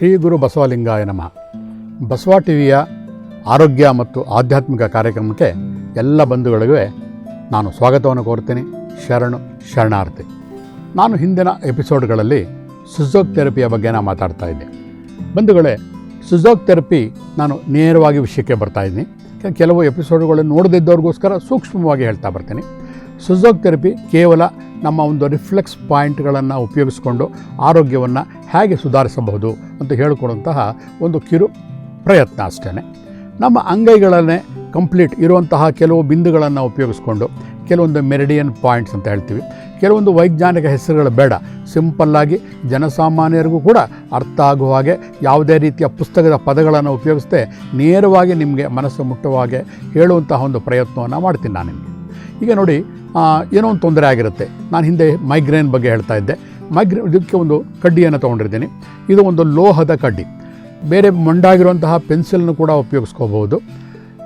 ಶ್ರೀ ಗುರು ಬಸವಲಿಂಗಾಯ ನಮಃ. ಬಸವ ಟಿವಿಯ ಆರೋಗ್ಯ ಮತ್ತು ಆಧ್ಯಾತ್ಮಿಕ ಕಾರ್ಯಕ್ರಮಕ್ಕೆ ಎಲ್ಲ ಬಂಧುಗಳಿಗೂ ನಾನು ಸ್ವಾಗತವನ್ನು ಕೋರ್ತೀನಿ ಶರಣು, ಶರಣಾರ್ಥಿ. ನಾನು ಹಿಂದಿನ ಎಪಿಸೋಡ್ಗಳಲ್ಲಿ ಥೆರಪಿಯ ಬಗ್ಗೆ ನಾನು ಮಾತಾಡ್ತಾ ಇದ್ದೆ. ಬಂಧುಗಳೇ, ಸುಜೋಗ್ ಥೆರಪಿ ನಾನು ನೇರವಾಗಿ ವಿಷಯಕ್ಕೆ ಬರ್ತಾಯಿದ್ದೀನಿ ಕೆಲವು ಎಪಿಸೋಡ್ಗಳನ್ನು ನೋಡದಿದ್ದವ್ರಿಗೋಸ್ಕರ ಸೂಕ್ಷ್ಮವಾಗಿ ಹೇಳ್ತಾ ಬರ್ತೀನಿ. ಸುಜೋಗ್ ಥೆರಪಿ ಕೇವಲ ನಮ್ಮ ಒಂದು ರಿಫ್ಲೆಕ್ಸ್ ಪಾಯಿಂಟ್ಗಳನ್ನು ಉಪಯೋಗಿಸ್ಕೊಂಡು ಆರೋಗ್ಯವನ್ನು ಹೇಗೆ ಸುಧಾರಿಸಬಹುದು ಅಂತ ಹೇಳಿಕೊಡುವಂತಹ ಒಂದು ಕಿರು ಪ್ರಯತ್ನ ಅಷ್ಟೇ ನಮ್ಮ ಅಂಗೈಗಳನ್ನೇ ಕಂಪ್ಲೀಟ್ ಇರುವಂತಹ ಕೆಲವು ಬಿಂದುಗಳನ್ನು ಉಪಯೋಗಿಸ್ಕೊಂಡು ಕೆಲವೊಂದು ಮೆರಿಡಿಯನ್ ಪಾಯಿಂಟ್ಸ್ ಅಂತ ಹೇಳ್ತೀವಿ. ಕೆಲವೊಂದು ವೈಜ್ಞಾನಿಕ ಹೆಸರುಗಳು ಬೇಡ. ಸಿಂಪಲ್ಲಾಗಿ ಜನಸಾಮಾನ್ಯರಿಗೂ ಕೂಡ ಅರ್ಥ ಆಗುವ ಹಾಗೆ ಯಾವುದೇ ರೀತಿಯ ಪುಸ್ತಕದ ಪದಗಳನ್ನು ಉಪಯೋಗಿಸದೆ ನೇರವಾಗಿ ನಿಮಗೆ ಮನಸ್ಸು ಮುಟ್ಟುವ ಹಾಗೆ ಹೇಳುವಂತಹ ಒಂದು ಪ್ರಯತ್ನವನ್ನು ಮಾಡ್ತೀನಿ ನಾನು ನಿಮಗೆ. ಈಗ ನೋಡಿ ಏನೋ ಒಂದು ತೊಂದರೆ ಆಗಿರುತ್ತೆ. ನಾನು ಹಿಂದೆ ಮೈಗ್ರೇನ್ ಬಗ್ಗೆ ಹೇಳ್ತಾ ಇದ್ದೆ. ಮೈಗ್ರೇನ್ ಇದಕ್ಕೆ ಒಂದು ಕಡ್ಡಿಯನ್ನು ತೊಗೊಂಡಿರ್ತೀನಿ. ಇದು ಒಂದು ಲೋಹದ ಕಡ್ಡಿ. ಬೇರೆ ಮೊಂಡಾಗಿರುವಂತಹ ಪೆನ್ಸಿಲ್ನ ಕೂಡ ಉಪಯೋಗಿಸ್ಕೋಬಹುದು.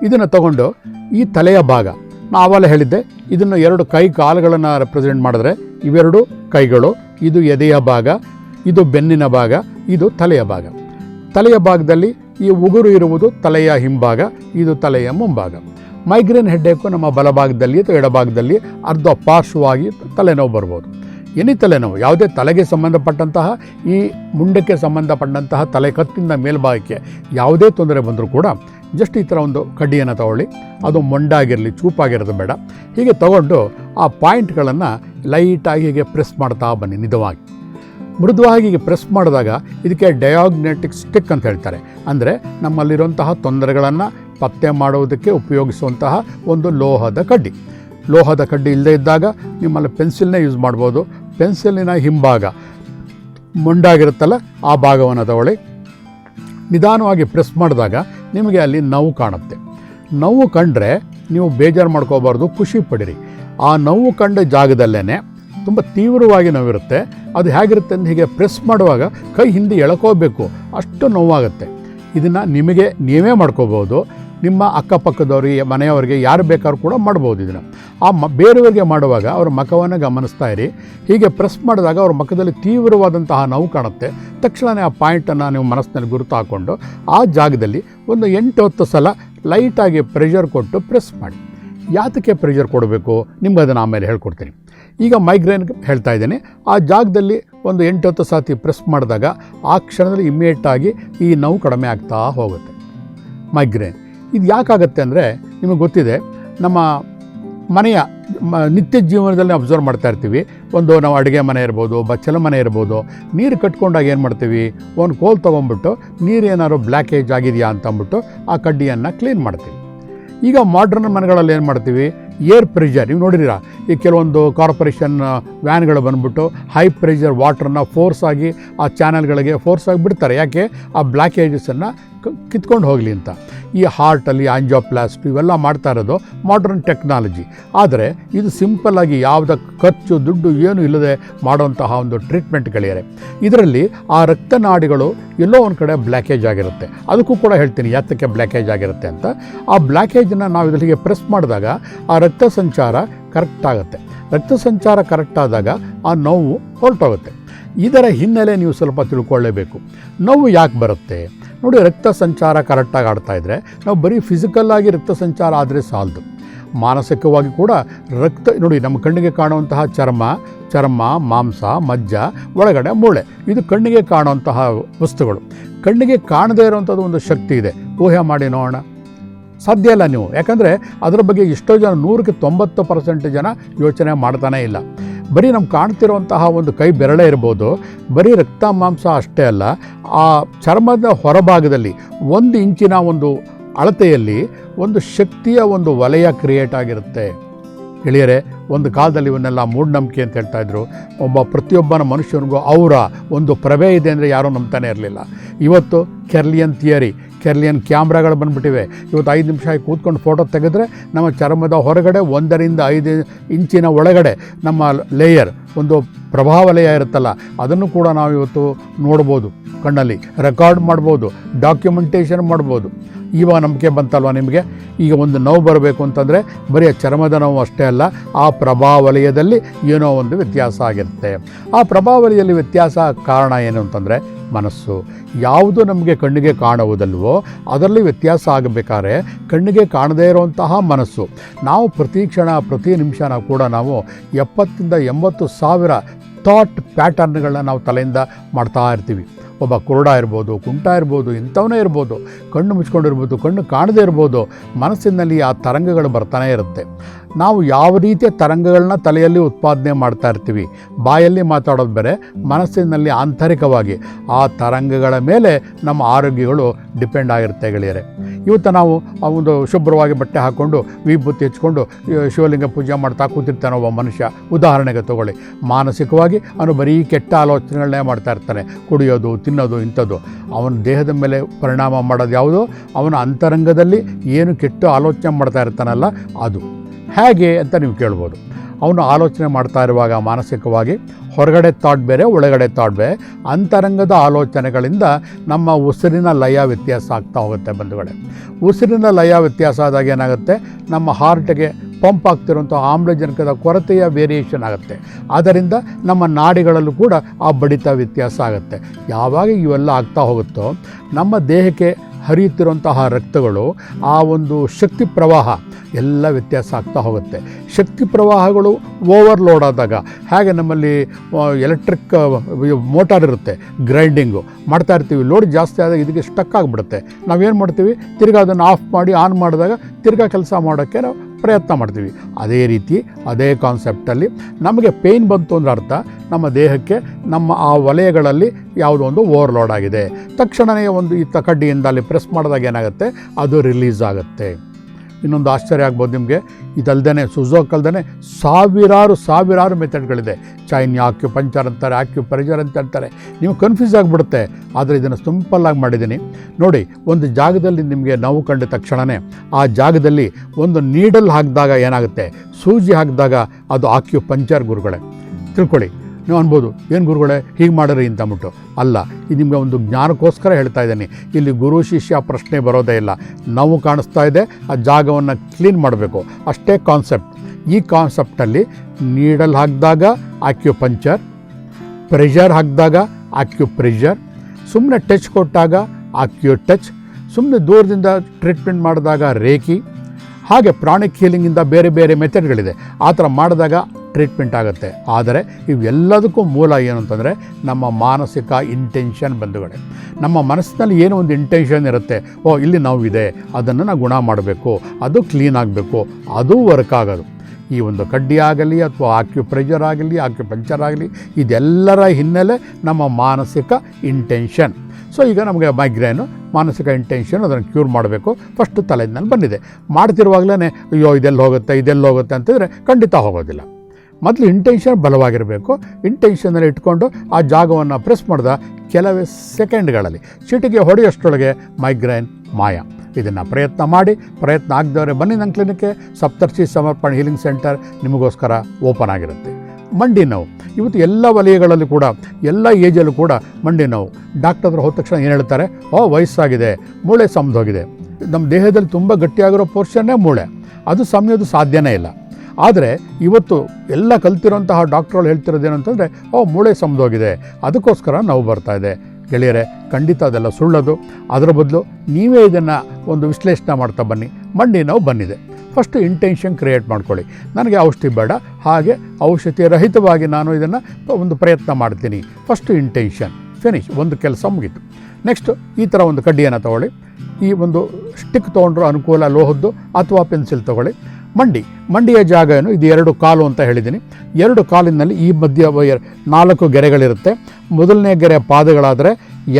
ಇದನ್ನು ತಗೊಂಡು ಈ ತಲೆಯ ಭಾಗ ನಾನು ಆವಾಗಲೇ ಹೇಳಿದ್ದೆ, ಇದನ್ನು ಎರಡು ಕೈ ಕಾಲುಗಳನ್ನು ರೆಪ್ರೆಸೆಂಟ್ ಮಾಡಿದ್ರೆ ಇವೆರಡು ಕೈಗಳು, ಇದು ಎದೆಯ ಭಾಗ, ಇದು ಬೆನ್ನಿನ ಭಾಗ, ಇದು ತಲೆಯ ಭಾಗ. ತಲೆಯ ಭಾಗದಲ್ಲಿ ಈ ಉಗುರು ಇರುವುದು ತಲೆಯ ಹಿಂಭಾಗ, ಇದು ತಲೆಯ ಮುಂಭಾಗ. ಮೈಗ್ರೇನ್ ಹೆಡ್ಡೇಕು ನಮ್ಮ ಬಲಭಾಗದಲ್ಲಿ ಅಥವಾ ಎಡಭಾಗದಲ್ಲಿ ಅರ್ಧ ಪಾರ್ಶ್ವವಾಗಿ ತಲೆನೋವು ಬರ್ಬೋದು. ಎನಿ ತಲೆನೋವು, ಯಾವುದೇ ತಲೆಗೆ ಸಂಬಂಧಪಟ್ಟಂತಹ, ಈ ಮುಂಡಕ್ಕೆ ಸಂಬಂಧಪಟ್ಟಂತಹ ತಲೆ ಕತ್ತಿಂದ ಮೇಲ್ಭಾಗಕ್ಕೆ ಯಾವುದೇ ತೊಂದರೆ ಬಂದರೂ ಕೂಡ ಜಸ್ಟ್ ಈ ಥರ ಒಂದು ಕಡ್ಡಿಯನ್ನು ತಗೊಳ್ಳಿ. ಅದು ಮೊಂಡಾಗಿರಲಿ, ಚೂಪಾಗಿರೋದು ಬೇಡ. ಹೀಗೆ ತಗೊಂಡು ಆ ಪಾಯಿಂಟ್ಗಳನ್ನು ಲೈಟಾಗಿ ಹೀಗೆ ಪ್ರೆಸ್ ಮಾಡ್ತಾ ಬನ್ನಿ ನಿಧವಾಗಿ ಮೃದುವಾಗಿ ಹೀಗೆ ಪ್ರೆಸ್ ಮಾಡಿದಾಗ ಇದಕ್ಕೆ ಡಯಾಗ್ನೆಟಿಕ್ ಸ್ಟಿಕ್ ಅಂತ ಹೇಳ್ತಾರೆ. ಅಂದರೆ ನಮ್ಮಲ್ಲಿರುವಂತಹ ತೊಂದರೆಗಳನ್ನು ಪತ್ತೆ ಮಾಡುವುದಕ್ಕೆ ಉಪಯೋಗಿಸುವಂತಹ ಒಂದು ಲೋಹದ ಕಡ್ಡಿ. ಲೋಹದ ಕಡ್ಡಿ ಇಲ್ಲದೇ ಇದ್ದಾಗ ನಿಮ್ಮಲ್ಲಿ ಪೆನ್ಸಿಲ್ನೇ ಯೂಸ್ ಮಾಡ್ಬೋದು. ಪೆನ್ಸಿಲಿನ ಹಿಂಭಾಗ ಮೊಂಡಾಗಿರುತ್ತಲ್ಲ, ಆ ಭಾಗವನ್ನು ತಗೊಳ್ಳಿ ನಿಧಾನವಾಗಿ ಪ್ರೆಸ್ ಮಾಡಿದಾಗ ನಿಮಗೆ ಅಲ್ಲಿ ನೋವು ಕಾಣುತ್ತೆ. ನೋವು ಕಂಡ್ರೆ ನೀವು ಬೇಜಾರು ಮಾಡ್ಕೋಬಾರ್ದು, ಖುಷಿ ಪಡಿರಿ. ಆ ನೋವು ಕಂಡ ಜಾಗದಲ್ಲೇ ತುಂಬ ತೀವ್ರವಾಗಿ ನೋವಿರುತ್ತೆ. ಅದು ಹೇಗಿರುತ್ತೆ ಅಂತ ಹೀಗೆ ಪ್ರೆಸ್ ಮಾಡುವಾಗ ಕೈ ಹಿಂದೆ ಎಳ್ಕೋಬೇಕು. ಅಷ್ಟು ನೋವಾಗುತ್ತೆ. ಇದನ್ನು ನಿಮಗೆ ನೀವೇ ಮಾಡ್ಕೋಬೋದು ನಿಮ್ಮ ಅಕ್ಕಪಕ್ಕದವರಿಗೆ, ಮನೆಯವರಿಗೆ ಯಾರು ಬೇಕಾದ್ರೂ ಕೂಡ ಮಾಡ್ಬೋದು ಇದನ್ನು. ಆ ಮ, ಬೇರೆಯವರಿಗೆ ಮಾಡುವಾಗ ಅವ್ರ ಮಖವನ್ನು ಗಮನಿಸ್ತಾ ಇರಿ. ಹೀಗೆ ಪ್ರೆಸ್ ಮಾಡಿದಾಗ ಅವ್ರ ಮಖದಲ್ಲಿ ತೀವ್ರವಾದಂತಹ ನೋವು ಕಾಣುತ್ತೆ. ತಕ್ಷಣವೇ ಆ ಪಾಯಿಂಟನ್ನು ನೀವು ಮನಸ್ಸಿನಲ್ಲಿ ಗುರುತು ಹಾಕ್ಕೊಂಡು ಆ ಜಾಗದಲ್ಲಿ ಒಂದು ಎಂಟು ಹತ್ತು ಸಲ ಲೈಟಾಗಿ ಪ್ರೆಷರ್ ಕೊಟ್ಟು ಪ್ರೆಸ್ ಮಾಡಿ. ಯಾತಕ್ಕೆ ಪ್ರೆಷರ್ ಕೊಡಬೇಕು? ನಿಮ್ಗೆ ಅದನ್ನು ಆಮೇಲೆ ಹೇಳ್ಕೊಡ್ತೀನಿ. ಈಗ ಮೈಗ್ರೇನ್ ಹೇಳ್ತಾ ಇದ್ದೀನಿ. ಆ ಜಾಗದಲ್ಲಿ ಒಂದು ಎಂಟು ಹತ್ತು ಸಾತಿ ಪ್ರೆಸ್ ಮಾಡಿದಾಗ ಆ ಕ್ಷಣದಲ್ಲಿ ಇಮ್ಮಿಡಿಯೇಟಾಗಿ ಈ ನೋವು ಕಡಿಮೆ ಆಗ್ತಾ ಹೋಗುತ್ತೆ. ಮೈಗ್ರೇನ್ ಇದು ಯಾಕಾಗತ್ತೆ ಅಂದರೆ ನಿಮಗೆ ಗೊತ್ತಿದೆ, ನಮ್ಮ ಮನೆಯ ನಿತ್ಯ ಜೀವನದಲ್ಲಿ ಅಬ್ಸರ್ವ್ ಮಾಡ್ತಾ ಇರ್ತೀವಿ. ಒಂದು ನಾವು ಅಡುಗೆ ಮನೆ ಇರ್ಬೋದು, ಬಚ್ಚಲ ಮನೆ ಇರ್ಬೋದು, ನೀರು ಕಟ್ಕೊಂಡಾಗ ಏನು ಮಾಡ್ತೀವಿ? ಒಂದು ಕೋಲ್ ತೊಗೊಂಬಿಟ್ಟು ನೀರು ಏನಾದ್ರು ಬ್ಲ್ಯಾಕೇಜ್ ಆಗಿದೆಯಾ ಅಂತ ಅಂದ್ಬಿಟ್ಟು ಆ ಕಡ್ಡಿಯನ್ನು ಕ್ಲೀನ್ ಮಾಡ್ತೀವಿ. ಈಗ ಮಾಡ್ರನ್ ಮನೆಗಳಲ್ಲಿ ಏನು ಮಾಡ್ತೀವಿ? Air pressure. ನೀವು ನೋಡಿರಿ ಈ ಕೆಲವೊಂದು ಕಾರ್ಪೊರೇಷನ್ ವ್ಯಾನ್ಗಳು ಬಂದುಬಿಟ್ಟು ಹೈ ಪ್ರೆಷರ್ ವಾಟ್ರನ್ನ ಫೋರ್ಸ್ ಆಗಿ ಆ ಚಾನಲ್ಗಳಿಗೆ ಫೋರ್ಸ್ ಆಗಿ ಬಿಡ್ತಾರೆ ಯಾಕೆ? ಆ ಬ್ಲ್ಯಾಕೇಜಸನ್ನು ಕಿತ್ಕೊಂಡು ಹೋಗಲಿ ಅಂತ. ಈ ಹಾರ್ಟಲ್ಲಿ ಆಂಜೋಪ್ಲಾಸ್ಟ್ ಇವೆಲ್ಲ ಮಾಡ್ತಾ ಇರೋದು ಮಾಡ್ರನ್ ಟೆಕ್ನಾಲಜಿ ಆದರೆ ಇದು ಸಿಂಪಲ್ಲಾಗಿ ಯಾವುದೇ ಖರ್ಚು, ದುಡ್ಡು ಏನು ಇಲ್ಲದೆ ಮಾಡುವಂತಹ ಒಂದು ಟ್ರೀಟ್ಮೆಂಟ್ ಇದರಲ್ಲಿ ಆ ರಕ್ತನಾಡಿಗಳು ಎಲ್ಲೋ ಒಂದು ಕಡೆ ಬ್ಲ್ಯಾಕೇಜ್ ಆಗಿರುತ್ತೆ. ಅದಕ್ಕೂ ಕೂಡ ಹೇಳ್ತೀನಿ ಯಾತಕ್ಕೆ ಬ್ಲ್ಯಾಕೇಜ್ ಆಗಿರುತ್ತೆ ಅಂತ. ಆ ಬ್ಲ್ಯಾಕೇಜನ್ನು ನಾವು ಇದರಲ್ಲಿಗೆ ಪ್ರೆಸ್ ಮಾಡಿದಾಗ ಆ ರಕ್ತ ಸಂಚಾರ ಕರೆಕ್ಟ್ ಆಗುತ್ತೆ. ರಕ್ತ ಸಂಚಾರ ಕರೆಕ್ಟ್ ಆದಾಗ ಆ ನೋವು ಹೊರಟೋಗುತ್ತೆ. ಇದರ ಹಿನ್ನೆಲೆ ನೀವು ಸ್ವಲ್ಪ ತಿಳ್ಕೊಳ್ಳೇಬೇಕು. ನೋವು ಯಾಕೆ ಬರುತ್ತೆ? ನೋಡಿ ರಕ್ತ ಸಂಚಾರ ಕರೆಕ್ಟಾಗಿ ಆಡ್ತಾ ಇದ್ದರೆ ನಾವು ಬರೀ ಫಿಸಿಕಲ್ಲಾಗಿ ರಕ್ತ ಸಂಚಾರ ಆದರೆ ಸಾಲದು. ಮಾನಸಿಕವಾಗಿ ಕೂಡ ರಕ್ತ, ನೋಡಿ ನಮ್ಮ ಕಣ್ಣಿಗೆ ಕಾಣುವಂತಹ ಚರ್ಮ ಚರ್ಮ, ಮಾಂಸ, ಮಜ್ಜ, ಒಳಗಡೆ ಮೂಳೆ, ಇದು ಕಣ್ಣಿಗೆ ಕಾಣುವಂತಹ ವಸ್ತುಗಳು. ಕಣ್ಣಿಗೆ ಕಾಣದೇ ಇರುವಂಥದ್ದು ಒಂದು ಶಕ್ತಿ ಇದೆ. ಊಹೆ ಮಾಡಿ ನೋಡೋಣ. ಸಾಧ್ಯ ಇಲ್ಲ ನೀವು. ಯಾಕಂದರೆ ಅದರ ಬಗ್ಗೆ ಎಷ್ಟೋ ಜನ ನೂರಕ್ಕೆ ತೊಂಬತ್ತು ಪರ್ಸೆಂಟ್ ಜನ ಯೋಚನೆ ಮಾಡ್ತಾನೇ ಇಲ್ಲ. ಬರೀ ನಮ್ಗೆ ಕಾಣ್ತಿರುವಂತಹ ಒಂದು ಕೈ ಬೆರಳೆ ಇರ್ಬೋದು, ಬರೀ ರಕ್ತ ಮಾಂಸ ಅಷ್ಟೇ ಅಲ್ಲ, ಆ ಚರ್ಮದ ಹೊರಭಾಗದಲ್ಲಿ ಒಂದು ಇಂಚಿನ ಒಂದು ಅಳತೆಯಲ್ಲಿ ಒಂದು ಶಕ್ತಿಯ ಒಂದು ವಲಯ ಕ್ರಿಯೇಟ್ ಆಗಿರುತ್ತೆ. ಗೆಳೆಯರೆ, ಒಂದು ಕಾಲದಲ್ಲಿ ಇವನ್ನೆಲ್ಲ ಮೂಢನಂಬಿಕೆ ಅಂತ ಹೇಳ್ತಾ ಇದ್ರು. ಒಬ್ಬ ಪ್ರತಿಯೊಬ್ಬನ ಮನುಷ್ಯನಿಗೂ ಅವರ ಒಂದು ಪ್ರಭೆ ಇದೆ ಅಂದರೆ ಯಾರೂ ನಂಬ್ತಾನೆ ಇರಲಿಲ್ಲ. ಇವತ್ತು ಕೆರ್ಲಿಯನ್ ಥಿಯರಿ ಕೆರ್ಲಿಯನ್ ಕ್ಯಾಮ್ರಾಗಳು ಬಂದುಬಿಟ್ಟಿವೆ. ಇವತ್ತು ಐದು ನಿಮಿಷ ಆಗಿ ಕೂತ್ಕೊಂಡು ಫೋಟೋ ತೆಗೆದ್ರೆ ನಮ್ಮ ಚರ್ಮದ ಹೊರಗಡೆ ಒಂದರಿಂದ ಐದು ಇಂಚಿನ ಒಳಗಡೆ ನಮ್ಮ ಲೇಯರ್ ಒಂದು ಪ್ರಭಾವ ಲಯ ಇರುತ್ತಲ್ಲ, ಅದನ್ನು ಕೂಡ ನಾವು ಇವತ್ತು ನೋಡ್ಬೋದು ಕಣ್ಣಲ್ಲಿ. ರೆಕಾರ್ಡ್ ಮಾಡ್ಬೋದು ಡಾಕ್ಯುಮೆಂಟೇಷನ್ ಮಾಡ್ಬೋದು. ಇವಾಗ ನಂಬಿಕೆ ಬಂತಲ್ವ ನಿಮಗೆ? ಈಗ ಒಂದು ನೋವು ಬರಬೇಕು ಅಂತಂದರೆ ಬರೀ ಚರ್ಮದ ನೋವು ಅಷ್ಟೇ ಅಲ್ಲ, ಆ ಪ್ರಭಾವಲಯದಲ್ಲಿ ಏನೋ ಒಂದು ವ್ಯತ್ಯಾಸ ಆಗಿರುತ್ತೆ. ಆ ಪ್ರಭಾವಲಯದಲ್ಲಿ ವ್ಯತ್ಯಾಸ ಕಾರಣ ಏನು ಅಂತಂದರೆ ಮನಸ್ಸು. ಯಾವುದು ನಮಗೆ ಕಣ್ಣಿಗೆ ಕಾಣುವುದಲ್ವೋ ಅದರಲ್ಲಿ ವ್ಯತ್ಯಾಸ ಆಗಬೇಕಾದ್ರೆ ಕಣ್ಣಿಗೆ ಕಾಣದೇ ಇರುವಂತಹ ಮನಸ್ಸು. ನಾವು ಪ್ರತಿ ಕ್ಷಣ, ಪ್ರತಿ ನಿಮಿಷನ ಕೂಡ ನಾವು ಎಪ್ಪತ್ತಿಂದ ಎಂಬತ್ತು ಸಾವಿರ ಥಾಟ್ ಪ್ಯಾಟರ್ನ್ಗಳನ್ನ ನಾವು ತಲೆಯಿಂದ ಮಾಡ್ತಾ ಇರ್ತೀವಿ. ಒಬ್ಬ ಕುರುಡ ಇರ್ಬೋದು, ಕುಂಟ ಇರ್ಬೋದು, ಇಂಥವನೇ ಇರ್ಬೋದು, ಕಣ್ಣು ಮುಚ್ಕೊಂಡಿರ್ಬೋದು, ಕಣ್ಣು ಕಾಣದೇ ಇರ್ಬೋದು, ಮನಸ್ಸಿನಲ್ಲಿ ಆ ತರಂಗಗಳು ಬರ್ತಾನೆ ಇರುತ್ತೆ. ನಾವು ಯಾವ ರೀತಿಯ ತರಂಗಗಳನ್ನ ತಲೆಯಲ್ಲಿ ಉತ್ಪಾದನೆ ಮಾಡ್ತಾ ಇರ್ತೀವಿ? ಬಾಯಲ್ಲಿ ಮಾತಾಡೋದು ಬೇರೆ, ಮನಸ್ಸಿನಲ್ಲಿ ಆಂತರಿಕವಾಗಿ ಆ ತರಂಗಗಳ ಮೇಲೆ ನಮ್ಮ ಆರೋಗ್ಯಗಳು ಡಿಪೆಂಡ್ ಆಗಿರುತ್ತೆ ಗೆಳೆಯರೆ. ಇವತ್ತು ನಾವು ಒಂದು ಶುಭ್ರವಾಗಿ ಬಟ್ಟೆ ಹಾಕ್ಕೊಂಡು ವಿಭೂತಿ ಹಚ್ಕೊಂಡು ಶಿವಲಿಂಗ ಪೂಜೆ ಮಾಡ್ತಾ ಕೂತಿರ್ತಾನೆ ಒಬ್ಬ ಮನುಷ್ಯ. ಉದಾಹರಣೆಗೆ ತಗೊಳ್ಳಿ. ಮಾನಸಿಕವಾಗಿ ಅವನು ಬರೀ ಕೆಟ್ಟ ಆಲೋಚನೆಗಳನ್ನೇ ಮಾಡ್ತಾ ಇರ್ತಾನೆ. ಕುಡಿಯೋದು, ತಿನ್ನೋದು, ಇಂಥದ್ದು. ಅವನ ದೇಹದ ಮೇಲೆ ಪರಿಣಾಮ ಮಾಡೋದು ಯಾವುದು? ಅವನ ಅಂತರಂಗದಲ್ಲಿ ಏನು ಕೆಟ್ಟ ಆಲೋಚನೆ ಮಾಡ್ತಾ ಇರ್ತಾನಲ್ಲ, ಅದು. ಹೇಗೆ ಅಂತ ನೀವು ಕೇಳ್ಬೋದು. ಅವನು ಆಲೋಚನೆ ಮಾಡ್ತಾ ಇರುವಾಗ ಮಾನಸಿಕವಾಗಿ ಹೊರಗಡೆ ಥಾಟ್ ಬೇರೆ, ಒಳಗಡೆ ಥಾಟ್ ಬೇರೆ, ಅಂತರಂಗದ ಆಲೋಚನೆಗಳಿಂದ ನಮ್ಮ ಉಸಿರಿನ ಲಯ ವ್ಯತ್ಯಾಸ ಆಗ್ತಾ ಹೋಗುತ್ತೆ ಬಂಧುಗಳೇ. ಉಸಿರಿನ ಲಯ ವ್ಯತ್ಯಾಸ ಆದಾಗ ಏನಾಗುತ್ತೆ? ನಮ್ಮ ಹಾರ್ಟ್ಗೆ ಪಂಪ್ ಆಗ್ತಿರುವಂಥ ಆಮ್ಲಜನಕದ ಕೊರತೆಯ ವೇರಿಯೇಷನ್ ಆಗುತ್ತೆ. ಆದ್ದರಿಂದ ನಮ್ಮ ನಾಡಿಗಳಲ್ಲೂ ಕೂಡ ಆ ಬಡಿತ ವ್ಯತ್ಯಾಸ ಆಗುತ್ತೆ. ಯಾವಾಗ ಇವೆಲ್ಲ ಆಗ್ತಾ ಹೋಗುತ್ತೋ, ನಮ್ಮ ದೇಹಕ್ಕೆ ಹರಿಯುತ್ತಿರುವಂತಹ ರಕ್ತಗಳು, ಆ ಒಂದು ಶಕ್ತಿ ಪ್ರವಾಹ, ಎಲ್ಲ ವ್ಯತ್ಯಾಸ ಆಗ್ತಾ ಹೋಗುತ್ತೆ. ಶಕ್ತಿ ಪ್ರವಾಹಗಳು ಓವರ್ಲೋಡ್ ಆದಾಗ, ಹಾಗೆ ನಮ್ಮಲ್ಲಿ ಎಲೆಕ್ಟ್ರಿಕ್ ಮೋಟಾರ್ ಇರುತ್ತೆ ಗ್ರೈಂಡಿಂಗು ಮಾಡ್ತಾ ಇರ್ತೀವಿ ಲೋಡ್ ಜಾಸ್ತಿ ಆದಾಗ ಇದಕ್ಕೆ ಸ್ಟಕ್ ಆಗಿಬಿಡುತ್ತೆ. ನಾವೇನು ಮಾಡ್ತೀವಿ, ತಿರ್ಗಿ ಅದನ್ನು ಆಫ್ ಮಾಡಿ ಆನ್ ಮಾಡಿದಾಗ ತಿರ್ಗಾ ಕೆಲಸ ಮಾಡೋಕ್ಕೆ ನಾವು ಪ್ರಯತ್ನ ಮಾಡ್ತೀವಿ. ಅದೇ ರೀತಿ, ಅದೇ ಕಾನ್ಸೆಪ್ಟಲ್ಲಿ ನಮಗೆ ಪೇಯ್ನ್ ಬಂತು ಅಂದ್ರೆ ಅರ್ಥ, ನಮ್ಮ ದೇಹಕ್ಕೆ, ನಮ್ಮ ಆ ವಲಯಗಳಲ್ಲಿ ಯಾವುದೋ ಒಂದು ಓವರ್ಲೋಡ್ ಆಗಿದೆ. ತಕ್ಷಣವೇ ಒಂದು ಈ ಕಡ್ಡಿಯಿಂದ ಅಲ್ಲಿ ಪ್ರೆಸ್ ಮಾಡಿದಾಗ ಏನಾಗುತ್ತೆ? ಅದು ರಿಲೀಸ್ ಆಗುತ್ತೆ. ಇನ್ನೊಂದು ಆಶ್ಚರ್ಯ ಆಗ್ಬೋದು ನಿಮಗೆ. ಇದಲ್ದೇ ಸುಜೋಕಲ್ದೇ ಸಾವಿರಾರು ಸಾವಿರಾರು ಮೆಥಡ್ಗಳಿದೆ. ಚೈನ್ ಆಕ್ಯು ಪಂಚರ್ ಅಂತಾರೆ ಆಕ್ಯು ಪರಿಜರ್ ಅಂತ ಅಂತಾರೆ. ನೀವು ಕನ್ಫ್ಯೂಸ್ ಆಗಿಬಿಡುತ್ತೆ. ಆದರೆ ಇದನ್ನು ಸಿಂಪಲ್ಲಾಗಿ ಮಾಡಿದ್ದೀನಿ. ನೋಡಿ, ಒಂದು ಜಾಗದಲ್ಲಿ ನಿಮಗೆ ನೋವು ಕಂಡ ತಕ್ಷಣವೇ ಆ ಜಾಗದಲ್ಲಿ ಒಂದು ನೀಡಲ್ ಹಾಕಿದಾಗ ಏನಾಗುತ್ತೆ? ಸೂಜಿ ಹಾಕಿದಾಗ ಅದು ಆಕ್ಯು ಪಂಚರ್ ಗುರುಗಳೇ. ತಿಳ್ಕೊಳ್ಳಿ. ನೀವು ಅನ್ಬೋದು, ಏನು ಗುರುಗಳೇ, ಹೀಗೆ ಮಾಡಿರಿ ಅಂದ್ಬಿಟ್ಟು. ಅಲ್ಲ ಇದು ನಿಮಗೆ ಒಂದು ಜ್ಞಾನಕ್ಕೋಸ್ಕರ ಹೇಳ್ತಾ ಇದ್ದೀನಿ. ಇಲ್ಲಿ ಗುರು ಶಿಷ್ಯ ಪ್ರಶ್ನೆ ಬರೋದೇ ಇಲ್ಲ. ನಾವು ಕಾಣಿಸ್ತಾ ಇದೆ, ಆ ಜಾಗವನ್ನು ಕ್ಲೀನ್ ಮಾಡಬೇಕು. ಅಷ್ಟೇ ಕಾನ್ಸೆಪ್ಟ್. ಈ ಕಾನ್ಸೆಪ್ಟಲ್ಲಿ ನೀಡಲ್ ಹಾಕಿದಾಗ ಆಕ್ಯು ಪಂಚರ್ ಪ್ರೆಷರ್ ಹಾಕಿದಾಗ ಆಕ್ಯು ಪ್ರೆಷರ್ ಸುಮ್ಮನೆ ಟಚ್ ಕೊಟ್ಟಾಗ ಆಕ್ಯು ಟಚ್ ಸುಮ್ಮನೆ ದೂರದಿಂದ ಟ್ರೀಟ್ಮೆಂಟ್ ಮಾಡಿದಾಗ ರೇಖಿ, ಹಾಗೆ ಪ್ರಾಣಿಕ್ ಹೀಲಿಂಗಿಂದ ಬೇರೆ ಬೇರೆ ಮೆಥಡ್ಗಳಿದೆ. ಆ ಥರ ಮಾಡಿದಾಗ ಟ್ರೀಟ್ಮೆಂಟ್ ಆಗುತ್ತೆ. ಆದರೆ ಇವೆಲ್ಲದಕ್ಕೂ ಮೂಲ ಏನು ಅಂತಂದರೆ ನಮ್ಮ ಮಾನಸಿಕ ಇಂಟೆನ್ಷನ್ ಬಂಧುಗಳೇ. ನಮ್ಮ ಮನಸ್ಸಿನಲ್ಲಿ ಏನೋ ಒಂದು ಇಂಟೆನ್ಷನ್ ಇರುತ್ತೆ. ಓ, ಇಲ್ಲಿ ನೋವಿದೆ ಅದನ್ನು ನಾವು ಗುಣ ಮಾಡಬೇಕು. ಅದು ಕ್ಲೀನ್ ಆಗಬೇಕು. ಅದು ವರ್ಕ್ ಆಗೋದು. ಈ ಒಂದು ಕಡ್ಡಿ ಆಗಲಿ ಅಥವಾ ಆಕ್ಯುಪ್ರೆಷರ್ ಆಗಲಿ ಆಕ್ಯು ಪಂಚರ್ ಆಗಲಿ, ಇದೆಲ್ಲರ ಹಿನ್ನೆಲೆ ನಮ್ಮ ಮಾನಸಿಕ ಇಂಟೆನ್ಷನ್ ಸೊ ಈಗ ನಮಗೆ ಮೈಗ್ರೇನು ಮಾನಸಿಕ ಇಂಟೆನ್ಷನ್ ಅದನ್ನು ಕ್ಯೂರ್ ಮಾಡಬೇಕು. ಫಸ್ಟ್ ತಲೆಯಿಂದ ಬಂದಿದೆ. ಮಾಡ್ತಿರುವಾಗಲೇ ಅಯ್ಯೋ, ಇದೆಲ್ಲ ಹೋಗುತ್ತೆ? ಇದೆಲ್ಲ ಹೋಗುತ್ತೆ? ಅಂತಂದರೆ ಖಂಡಿತ ಹೋಗೋದಿಲ್ಲ. ಮೊದಲು ಇಂಟೆನ್ಷನ್ ಬಲವಾಗಿರಬೇಕು. ಇಂಟೆನ್ಷನಲ್ಲಿ ಇಟ್ಕೊಂಡು ಆ ಜಾಗವನ್ನು ಪ್ರೆಸ್ ಮಾಡಿದ ಕೆಲವೇ ಸೆಕೆಂಡ್ಗಳಲ್ಲಿ ಚಿಟಿಗೆ ಹೊಡೆಯೋಷ್ಟರೊಳಗೆ ಮೈಗ್ರೈನ್ ಮಾಯ. ಇದನ್ನು ಪ್ರಯತ್ನ ಮಾಡಿ, ಪ್ರಯತ್ನ ಆಗದವರೆ ಬನ್ನಿ ನನ್ನ ಕ್ಲಿನಿಕ್ಗೆ ಸಪ್ತರ್ಷಿ ಸಮರ್ಪಣ ಹೀಲಿಂಗ್ ಸೆಂಟರ್ ನಿಮಗೋಸ್ಕರ ಓಪನ್ ಆಗಿರುತ್ತೆ. ಮಂಡಿ ನೋವು. ಇವತ್ತು ಎಲ್ಲ ವಲಯಗಳಲ್ಲಿ ಕೂಡ, ಎಲ್ಲ ಏಜಲ್ಲೂ ಕೂಡ ಮಂಡಿ ನೋವು. ಡಾಕ್ಟರ್ ಹತ್ರ ಹೋದ ತಕ್ಷಣ ಏನು ಹೇಳ್ತಾರೆ? ಓ, ವಯಸ್ಸಾಗಿದೆ. ಮೂಳೆ ಸಮದೋಗಿದೆ ನಮ್ಮ ದೇಹದಲ್ಲಿ ತುಂಬ ಗಟ್ಟಿಯಾಗಿರೋ ಪೋರ್ಷನ್ನೇ ಮೂಳೆ. ಅದು ಸಮಯೋದು ಸಾಧ್ಯನೇ ಇಲ್ಲ. ಆದರೆ ಇವತ್ತು ಎಲ್ಲ ಕಲ್ತಿರೋಂತಹ ಡಾಕ್ಟ್ರುಗಳು ಹೇಳ್ತಿರೋದೇನು ಅಂತಂದರೆ, ಓ, ಮೂಳೆ ಸಮದೋಗಿದೆ. ಅದಕ್ಕೋಸ್ಕರ ನೋವು ಬರ್ತಾ ಇದೆ. ಗೆಳೆಯರೆ, ಖಂಡಿತ ಅದೆಲ್ಲ ಸುಳ್ಳದು. ಅದರ ಬದಲು ನೀವೇ ಇದನ್ನು ಒಂದು ವಿಶ್ಲೇಷಣೆ ಮಾಡ್ತಾ ಬನ್ನಿ. ಮಂಡಿ ನಾವು ಬಂದಿದೆ. ಫಸ್ಟು ಇಂಟೆನ್ಷನ್ ಕ್ರಿಯೇಟ್ ಮಾಡ್ಕೊಳ್ಳಿ. ನನಗೆ ಔಷಧಿ ಬೇಡ. ಹಾಗೆ ಔಷಧಿ ರಹಿತವಾಗಿ ನಾನು ಇದನ್ನು ಒಂದು ಪ್ರಯತ್ನ ಮಾಡ್ತೀನಿ. ಫಸ್ಟು ಇಂಟೆನ್ಷನ್ ಫಿನಿಶ್ ಒಂದು ಕೆಲಸ ಮುಗೀತು. ನೆಕ್ಸ್ಟ್ ಈ ಥರ ಒಂದು ಕಡ್ಡಿಯನ್ನು ತಗೊಳ್ಳಿ. ಈ ಒಂದು ಸ್ಟಿಕ್ ತೊಗೊಂಡ್ರು ಅನುಕೂಲ, ಲೋಹದ್ದು ಅಥವಾ ಪೆನ್ಸಿಲ್ ತಗೊಳ್ಳಿ. ಮಂಡಿ, ಮಂಡಿಯ ಜಾಗ ಏನು ಇದು ಎರಡು ಕಾಲು ಅಂತ ಹೇಳಿದ್ದೀನಿ. ಎರಡು ಕಾಲಿನಲ್ಲಿ ಈ ಮಧ್ಯ ನಾಲ್ಕು ಗೆರೆಗಳಿರುತ್ತೆ. ಮೊದಲನೇ ಗೆರೆ ಪಾದಗಳಾದರೆ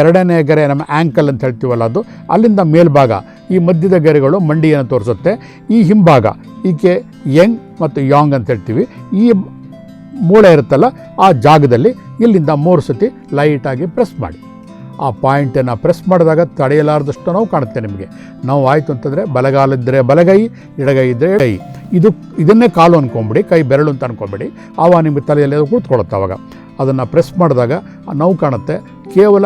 ಎರಡನೇ ಗೆರೆ ನಮ್ಮ ಆ್ಯಂಕಲ್ ಅಂತ ಹೇಳ್ತೀವಲ್ಲ ಅದು. ಅಲ್ಲಿಂದ ಮೇಲ್ಭಾಗ ಈ ಮಧ್ಯದ ಗೆರೆಗಳು ಮಂಡಿಯನ್ನು ತೋರಿಸುತ್ತೆ. ಈ ಹಿಂಭಾಗ ಈಕೆ ಯಂಗ್ ಮತ್ತು ಯಾಂಗ್ ಅಂತ ಹೇಳ್ತೀವಿ. ಈ ಮೂಳೆ ಇರುತ್ತಲ್ಲ, ಆ ಜಾಗದಲ್ಲಿ ಇಲ್ಲಿಂದ ಮೂರು ಸತಿ ಲೈಟಾಗಿ ಪ್ರೆಸ್ ಮಾಡಿ. ಆ ಪಾಯಿಂಟನ್ನು ಪ್ರೆಸ್ ಮಾಡಿದಾಗ ತಡೆಯಲಾರದಷ್ಟು ನೋವು ಕಾಣುತ್ತೆ ನಿಮಗೆ. ನೋವು ಆಯಿತು ಅಂತಂದರೆ ಬಲಗಾಲಿದ್ದರೆ ಬಲಗೈ, ಎಡಗೈ ಇದ್ದರೆ ಕೈ ಇದು, ಇದನ್ನೇ ಕಾಲು ಅಂದ್ಕೊಂಬಿಡಿ ಕೈ ಬೆರಳು ಅಂತ ಅಂದ್ಕೊಂಬಿಡಿ ಆವಾಗ ನಿಮಗೆ ತಲೆಯಲ್ಲಿ ಅದು ಕೂತ್ಕೊಳ್ಳುತ್ತೆ ಅವಾಗ. ಅದನ್ನು ಪ್ರೆಸ್ ಮಾಡಿದಾಗ ಆ ನೋವು ಕಾಣುತ್ತೆ. ಕೇವಲ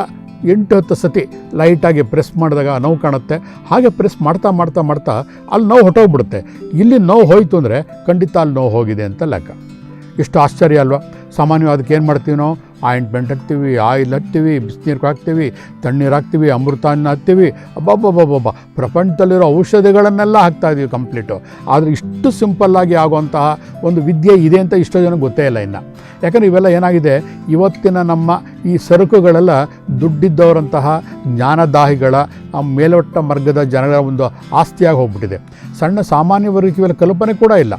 ಎಂಟು ಹತ್ತು ಸತಿ ಲೈಟಾಗಿ ಪ್ರೆಸ್ ಮಾಡಿದಾಗ ನೋವು ಕಾಣುತ್ತೆ. ಹಾಗೆ ಪ್ರೆಸ್ ಮಾಡ್ತಾ ಮಾಡ್ತಾ ಮಾಡ್ತಾ ಅಲ್ಲಿ ನೋವು ಹೊಟ್ಟೋಗ್ಬಿಡುತ್ತೆ ಇಲ್ಲಿ ನೋವು ಹೋಯಿತು ಅಂದರೆ ಖಂಡಿತ ಅಲ್ಲಿ ನೋವು ಹೋಗಿದೆ ಅಂತ ಲೆಕ್ಕ. ಎಷ್ಟು ಆಶ್ಚರ್ಯ ಅಲ್ವಾ? ಸಾಮಾನ್ಯವಾಗಿ ಅದಕ್ಕೆ ಏನು ಮಾಡ್ತೀವಿ ನಾವು? ಆಯಿಂಟ್ಮೆಂಟ್ ಹಾಕ್ತೀವಿ, ಆಯಿಲ್ ಹಾಕ್ತೀವಿ ಬಿಸಿನೀರು ಹಾಕ್ತೀವಿ, ತಣ್ಣೀರು ಹಾಕ್ತೀವಿ ಅಮೃತಾನ್ನ ಹಾಕ್ತೀವಿ. ಅಬ್ಬಬ್ಬಬ್ಬಬ್ಬ ಪ್ರಪಂಚದಲ್ಲಿರೋ ಔಷಧಿಗಳನ್ನೆಲ್ಲ ಹಾಕ್ತಾ ಇದೀವಿ ಕಂಪ್ಲೀಟು. ಆದರೆ ಇಷ್ಟು ಸಿಂಪಲ್ಲಾಗಿ ಆಗುವಂತಹ ಒಂದು ವಿದ್ಯೆ ಇದೆ ಅಂತ ಇಷ್ಟೋ ಜನಕ್ಕೆ ಗೊತ್ತೇ ಇಲ್ಲ ಇನ್ನು. ಯಾಕಂದರೆ ಇವೆಲ್ಲ ಏನಾಗಿದೆ? ಇವತ್ತಿನ ನಮ್ಮ ಈ ಸರಕುಗಳೆಲ್ಲ ದುಡ್ಡಿದ್ದವರಂತಹ ಜ್ಞಾನದಾಹಿಗಳ, ಆ ಮಾರ್ಗದ ಜನರ ಒಂದು ಆಸ್ತಿಯಾಗಿ ಹೋಗ್ಬಿಟ್ಟಿದೆ. ಸಣ್ಣ ಸಾಮಾನ್ಯ ಇವೆಲ್ಲ ಕಲ್ಪನೆ ಕೂಡ ಇಲ್ಲ.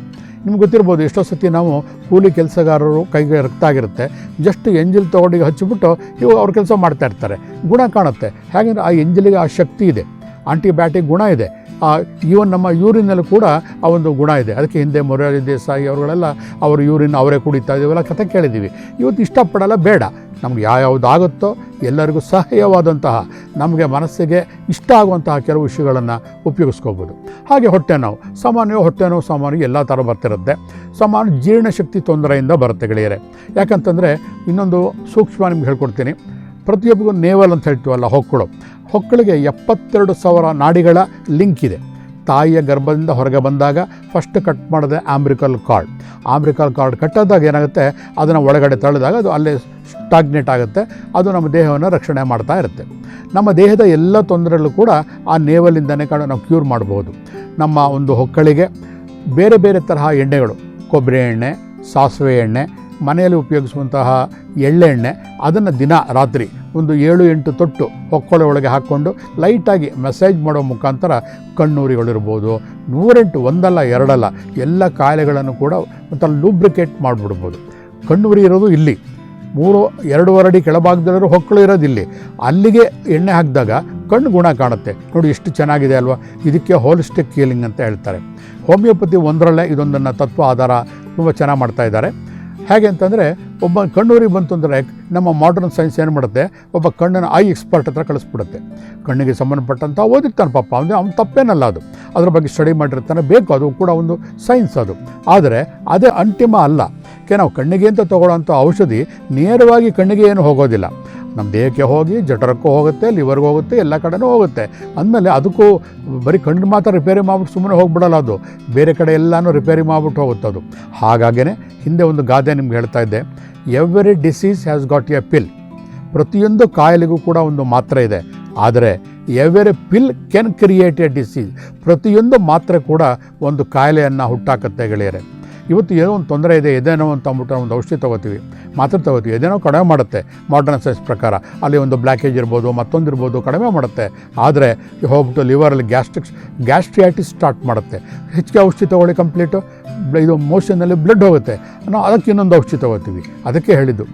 ನಿಮ್ಗೆ ಗೊತ್ತಿರ್ಬೋದು ಎಷ್ಟೋ ಸತಿ ನಾವು ಕೂಲಿ ಕೆಲಸಗಾರರು ಕೈಗೆ ರಕ್ತ ಆಗಿರುತ್ತೆ ಜಸ್ಟ್ ಎಂಜಿಲ್ ತೊಗೊಂಡಿಗೆ ಹಚ್ಚಿಬಿಟ್ಟು ಇವು ಅವ್ರ ಕೆಲಸ ಮಾಡ್ತಾ ಇರ್ತಾರೆ. ಗುಣ ಕಾಣುತ್ತೆ. ಹಾಗೆಂದರೆ ಆ ಎಂಜಿಲಿಗೆ ಆ ಶಕ್ತಿ ಇದೆ. ಆಂಟಿಬಯಾಟಿಕ್ ಗುಣ ಇದೆ. ಆ ಈವನ್ ನಮ್ಮ ಯೂರಿನಲ್ಲಿ ಕೂಡ ಆ ಒಂದು ಗುಣ ಇದೆ. ಅದಕ್ಕೆ ಹಿಂದೆ ಮೊರಾರಿ ದೇಸಾಯಿ ಅವರುಗಳೆಲ್ಲ, ಅವರು ಯೂರಿನ್ ಅವರೇ ಕುಡಿತಾ ಇದ್ದೀವಲ್ಲ ಕಥೆ ಕೇಳಿದ್ದೀವಿ. ಇವತ್ತು ಇಷ್ಟಪಡಲ್ಲ, ಬೇಡ. ನಮ್ಗೆ ಯಾವ್ಯಾವುದಾಗುತ್ತೋ ಎಲ್ಲರಿಗೂ ಸಹಾಯವಾದಂತಹ, ನಮಗೆ ಮನಸ್ಸಿಗೆ ಇಷ್ಟ ಆಗುವಂತಹ ಕೆಲವು ವಿಷಯಗಳನ್ನು ಉಪಯೋಗಿಸ್ಕೋಬೋದು. ಹಾಗೆ ಹೊಟ್ಟೆ ನೋವು ಸಾಮಾನ್ಯ ಹೊಟ್ಟೆ ನೋವು ಸಾಮಾನ್ಯ ಎಲ್ಲ ಥರ ಬರ್ತಿರುತ್ತೆ. ಸಾಮಾನ್ಯ ಜೀರ್ಣಶಕ್ತಿ ತೊಂದರೆಯಿಂದ ಬರುತ್ತೆ ಗೆಳೆಯರೆ. ಯಾಕಂತಂದರೆ ಇನ್ನೊಂದು ಸೂಕ್ಷ್ಮ ನಿಮ್ಗೆ ಹೇಳ್ಕೊಡ್ತೀನಿ. ಪ್ರತಿಯೊಬ್ಬರಿಗೂ ನೇವಲ್ ಅಂತ ಹೇಳ್ತೀವಲ್ಲ, ಹೊಕ್ಕಳು. ಹೊಕ್ಕಳಿಗೆ ಎಪ್ಪತ್ತೆರಡು ಸಾವಿರ ನಾಡಿಗಳ ಲಿಂಕ್ ಇದೆ. ತಾಯಿಯ ಗರ್ಭದಿಂದ ಹೊರಗೆ ಬಂದಾಗ ಫಸ್ಟ್ ಕಟ್ ಮಾಡಿದೆ ಆಂಬ್ರಿಕಲ್ ಕಾರ್ಡ್ ಆಂಬ್ರಿಕಲ್ ಕಾರ್ಡ್ ಕಟ್ಟೋದಾಗ ಏನಾಗುತ್ತೆ? ಅದನ್ನು ಒಳಗಡೆ ತಳ್ಳಿದಾಗ ಅದು ಅಲ್ಲೇ ಸ್ಟಾಗ್ನೇಟ್ ಆಗುತ್ತೆ. ಅದು ನಮ್ಮ ದೇಹವನ್ನು ರಕ್ಷಣೆ ಮಾಡ್ತಾ ಇರುತ್ತೆ. ನಮ್ಮ ದೇಹದ ಎಲ್ಲ ತೊಂದರೆಗಳು ಕೂಡ ಆ ನೇವಲಿಂದನೇ ಕಾಣ ನಾವು ಕ್ಯೂರ್ ಮಾಡ್ಬೋದು. ನಮ್ಮ ಒಂದು ಹೊಕ್ಕಳಿಗೆ ಬೇರೆ ಬೇರೆ ತರಹ ಎಣ್ಣೆಗಳು, ಕೊಬ್ಬರಿ ಎಣ್ಣೆ, ಸಾಸಿವೆ ಎಣ್ಣೆ ಮನೆಯಲ್ಲಿ ಉಪಯೋಗಿಸುವಂತಹ ಎಳ್ಳೆಣ್ಣೆ, ಅದನ್ನು ದಿನ ರಾತ್ರಿ ಒಂದು ಏಳು ಎಂಟು ತೊಟ್ಟು ಹೊಕ್ಕೊಳೆ ಒಳಗೆ ಹಾಕ್ಕೊಂಡು ಲೈಟಾಗಿ ಮೆಸೇಜ್ ಮಾಡೋ ಮುಖಾಂತರ ಕಣ್ಣೂರಿಗಳಿರ್ಬೋದು. ನೂರೆಂಟು, ಒಂದಲ್ಲ, ಎರಡಲ್ಲ, ಎಲ್ಲ ಕಾಯಿಲೆಗಳನ್ನು ಕೂಡ ಒಂಥರ ಲೂಬ್ರಿಕೇಟ್ ಮಾಡಿಬಿಡ್ಬೋದು. ಕಣ್ಣೂರಿ ಇರೋದು ಇಲ್ಲಿ. ಮೂರು ಎರಡೂವರೆ ಅಡಿ ಕೆಳಭಾಗದಲ್ಲಿರೋ ಹೊಕ್ಕಳು ಇರೋದು ಇಲ್ಲಿ. ಅಲ್ಲಿಗೆ ಎಣ್ಣೆ ಹಾಕಿದಾಗ ಕಣ್ಣು ಗುಣ ಕಾಣುತ್ತೆ. ನೋಡಿ, ಎಷ್ಟು ಚೆನ್ನಾಗಿದೆ ಅಲ್ವಾ? ಇದಕ್ಕೆ ಹೋಲಿಸ್ಟಿಕ್ ಹೀಲಿಂಗ್ ಅಂತ ಹೇಳ್ತಾರೆ. ಹೋಮಿಯೋಪತಿ ಒಂದರಲ್ಲೇ ಇದೊಂದನ್ನು ತತ್ವ, ಆಧಾರ ತುಂಬ ಚೆನ್ನಾಗಿ ಮಾಡ್ತಾ ಇದ್ದಾರೆ. ಹೇಗೆ ಅಂತಂದರೆ, ಒಬ್ಬ ಕಣ್ಣೂರಿಗೆ ಬಂತು ಅಂದರೆ ನಮ್ಮ ಮಾಡರ್ನ್ ಸೈನ್ಸ್ ಏನು ಮಾಡುತ್ತೆ? ಒಬ್ಬ ಕಣ್ಣನ ಐ ಎಕ್ಸ್ಪರ್ಟ್ ಹತ್ರ ಕಳಿಸ್ಬಿಡುತ್ತೆ. ಕಣ್ಣಿಗೆ ಸಂಬಂಧಪಟ್ಟಂಥ ಓದಿರ್ತಾನೆ ಪಾಪ. ಅಂದರೆ ಅವ್ನು ತಪ್ಪೇನಲ್ಲ ಅದು. ಅದ್ರ ಬಗ್ಗೆ ಸ್ಟಡಿ ಮಾಡಿರ್ತಾನೆ. ಬೇಕು, ಅದು ಕೂಡ ಒಂದು ಸೈನ್ಸ್ ಅದು. ಆದರೆ, ಅದೇ ಅಂತಿಮ ಅಲ್ಲ. ಕೆ ನಾವು ಕಣ್ಣಿಗೆ ಅಂತ ತೊಗೊಳ್ಳೋಂಥ ಔಷಧಿ ನೇರವಾಗಿ ಕಣ್ಣಿಗೆ ಏನು ಹೋಗೋದಿಲ್ಲ. ನಮ್ಮ ದೇಹಕ್ಕೆ ಹೋಗಿ, ಜಠರಕ್ಕೂ ಹೋಗುತ್ತೆ ಲಿವರ್ಗೆ ಹೋಗುತ್ತೆ, ಎಲ್ಲ ಕಡೆನೂ ಹೋಗುತ್ತೆ. ಅಂದಮೇಲೆ ಅದಕ್ಕೂ ಬರೀ ಕಣ್ಣು ಮಾತ್ರ ರಿಪೇರಿ ಮಾಡ್ಬಿಟ್ಟು ಸುಮ್ಮನೆ ಹೋಗ್ಬಿಡಲ್ಲ ಅದು. ಬೇರೆ ಕಡೆ ಎಲ್ಲನೂ ರಿಪೇರಿ ಮಾಡ್ಬಿಟ್ಟು ಹೋಗುತ್ತೆ ಅದು. ಹಾಗಾಗಿನೇ ಹಿಂದೆ ಒಂದು ಗಾದೆ ನಿಮ್ಗೆ ಹೇಳ್ತಾ ಇದ್ದೆ. Every disease has got a pill ಪ್ರತಿಯೊಂದು ಕಾಯಿಲೆಗೂ ಕೂಡ ಒಂದು ಮಾತ್ರೆ ಇದೆ. ಆದರೆ every pill can create a disease ಪ್ರತಿಯೊಂದು ಮಾತ್ರೆ ಕೂಡ ಒಂದು ಕಾಯಿಲೆಯನ್ನು ಹುಟ್ಟಾಕತ್ತೆ ಗೆಳೆಯರೆ. ಇವತ್ತು ಏನೋ ಒಂದು ತೊಂದರೆ ಇದೆ ಎದೆನೋ ಅಂತ ಅಂದ್ಬಿಟ್ಟು ಒಂದು ಔಷಧಿ ತೊಗೋತೀವಿ. ಮಾತ್ರ ತೊಗೋತೀವಿ. ಎದೆನೋ ಕಡಿಮೆ ಮಾಡುತ್ತೆ. ಮಾಡರ್ನ್ ಸೈನ್ಸ್ ಪ್ರಕಾರ. ಅಲ್ಲಿ ಒಂದು ಬ್ಲ್ಯಾಕೇಜ್ ಇರ್ಬೋದು, ಮತ್ತೊಂದು ಇರ್ಬೋದು, ಕಡಿಮೆ ಮಾಡುತ್ತೆ. ಆದರೆ ಹೋಗ್ಬಿಟ್ಟು ಲಿವರಲ್ಲಿ ಗ್ಯಾಸ್ಟ್ರಿಕ್ಸ್ ಗ್ಯಾಸ್ಟ್ರಿಯಾಟಿಸ್ ಸ್ಟಾರ್ಟ್ ಮಾಡುತ್ತೆ. ಹೆಚ್ಚಿಗೆ ಔಷಧಿ ತೊಗೊಳ್ಳಿ ಕಂಪ್ಲೀಟು ಇದು ಮೋಷನಲ್ಲಿ ಬ್ಲಡ್ ಹೋಗುತ್ತೆ. ನಾವು ಅದಕ್ಕೆ ಇನ್ನೊಂದು ಔಷಧಿ ತೊಗೋತೀವಿ. ಅದಕ್ಕೆ ಹೇಳಿದ್ದು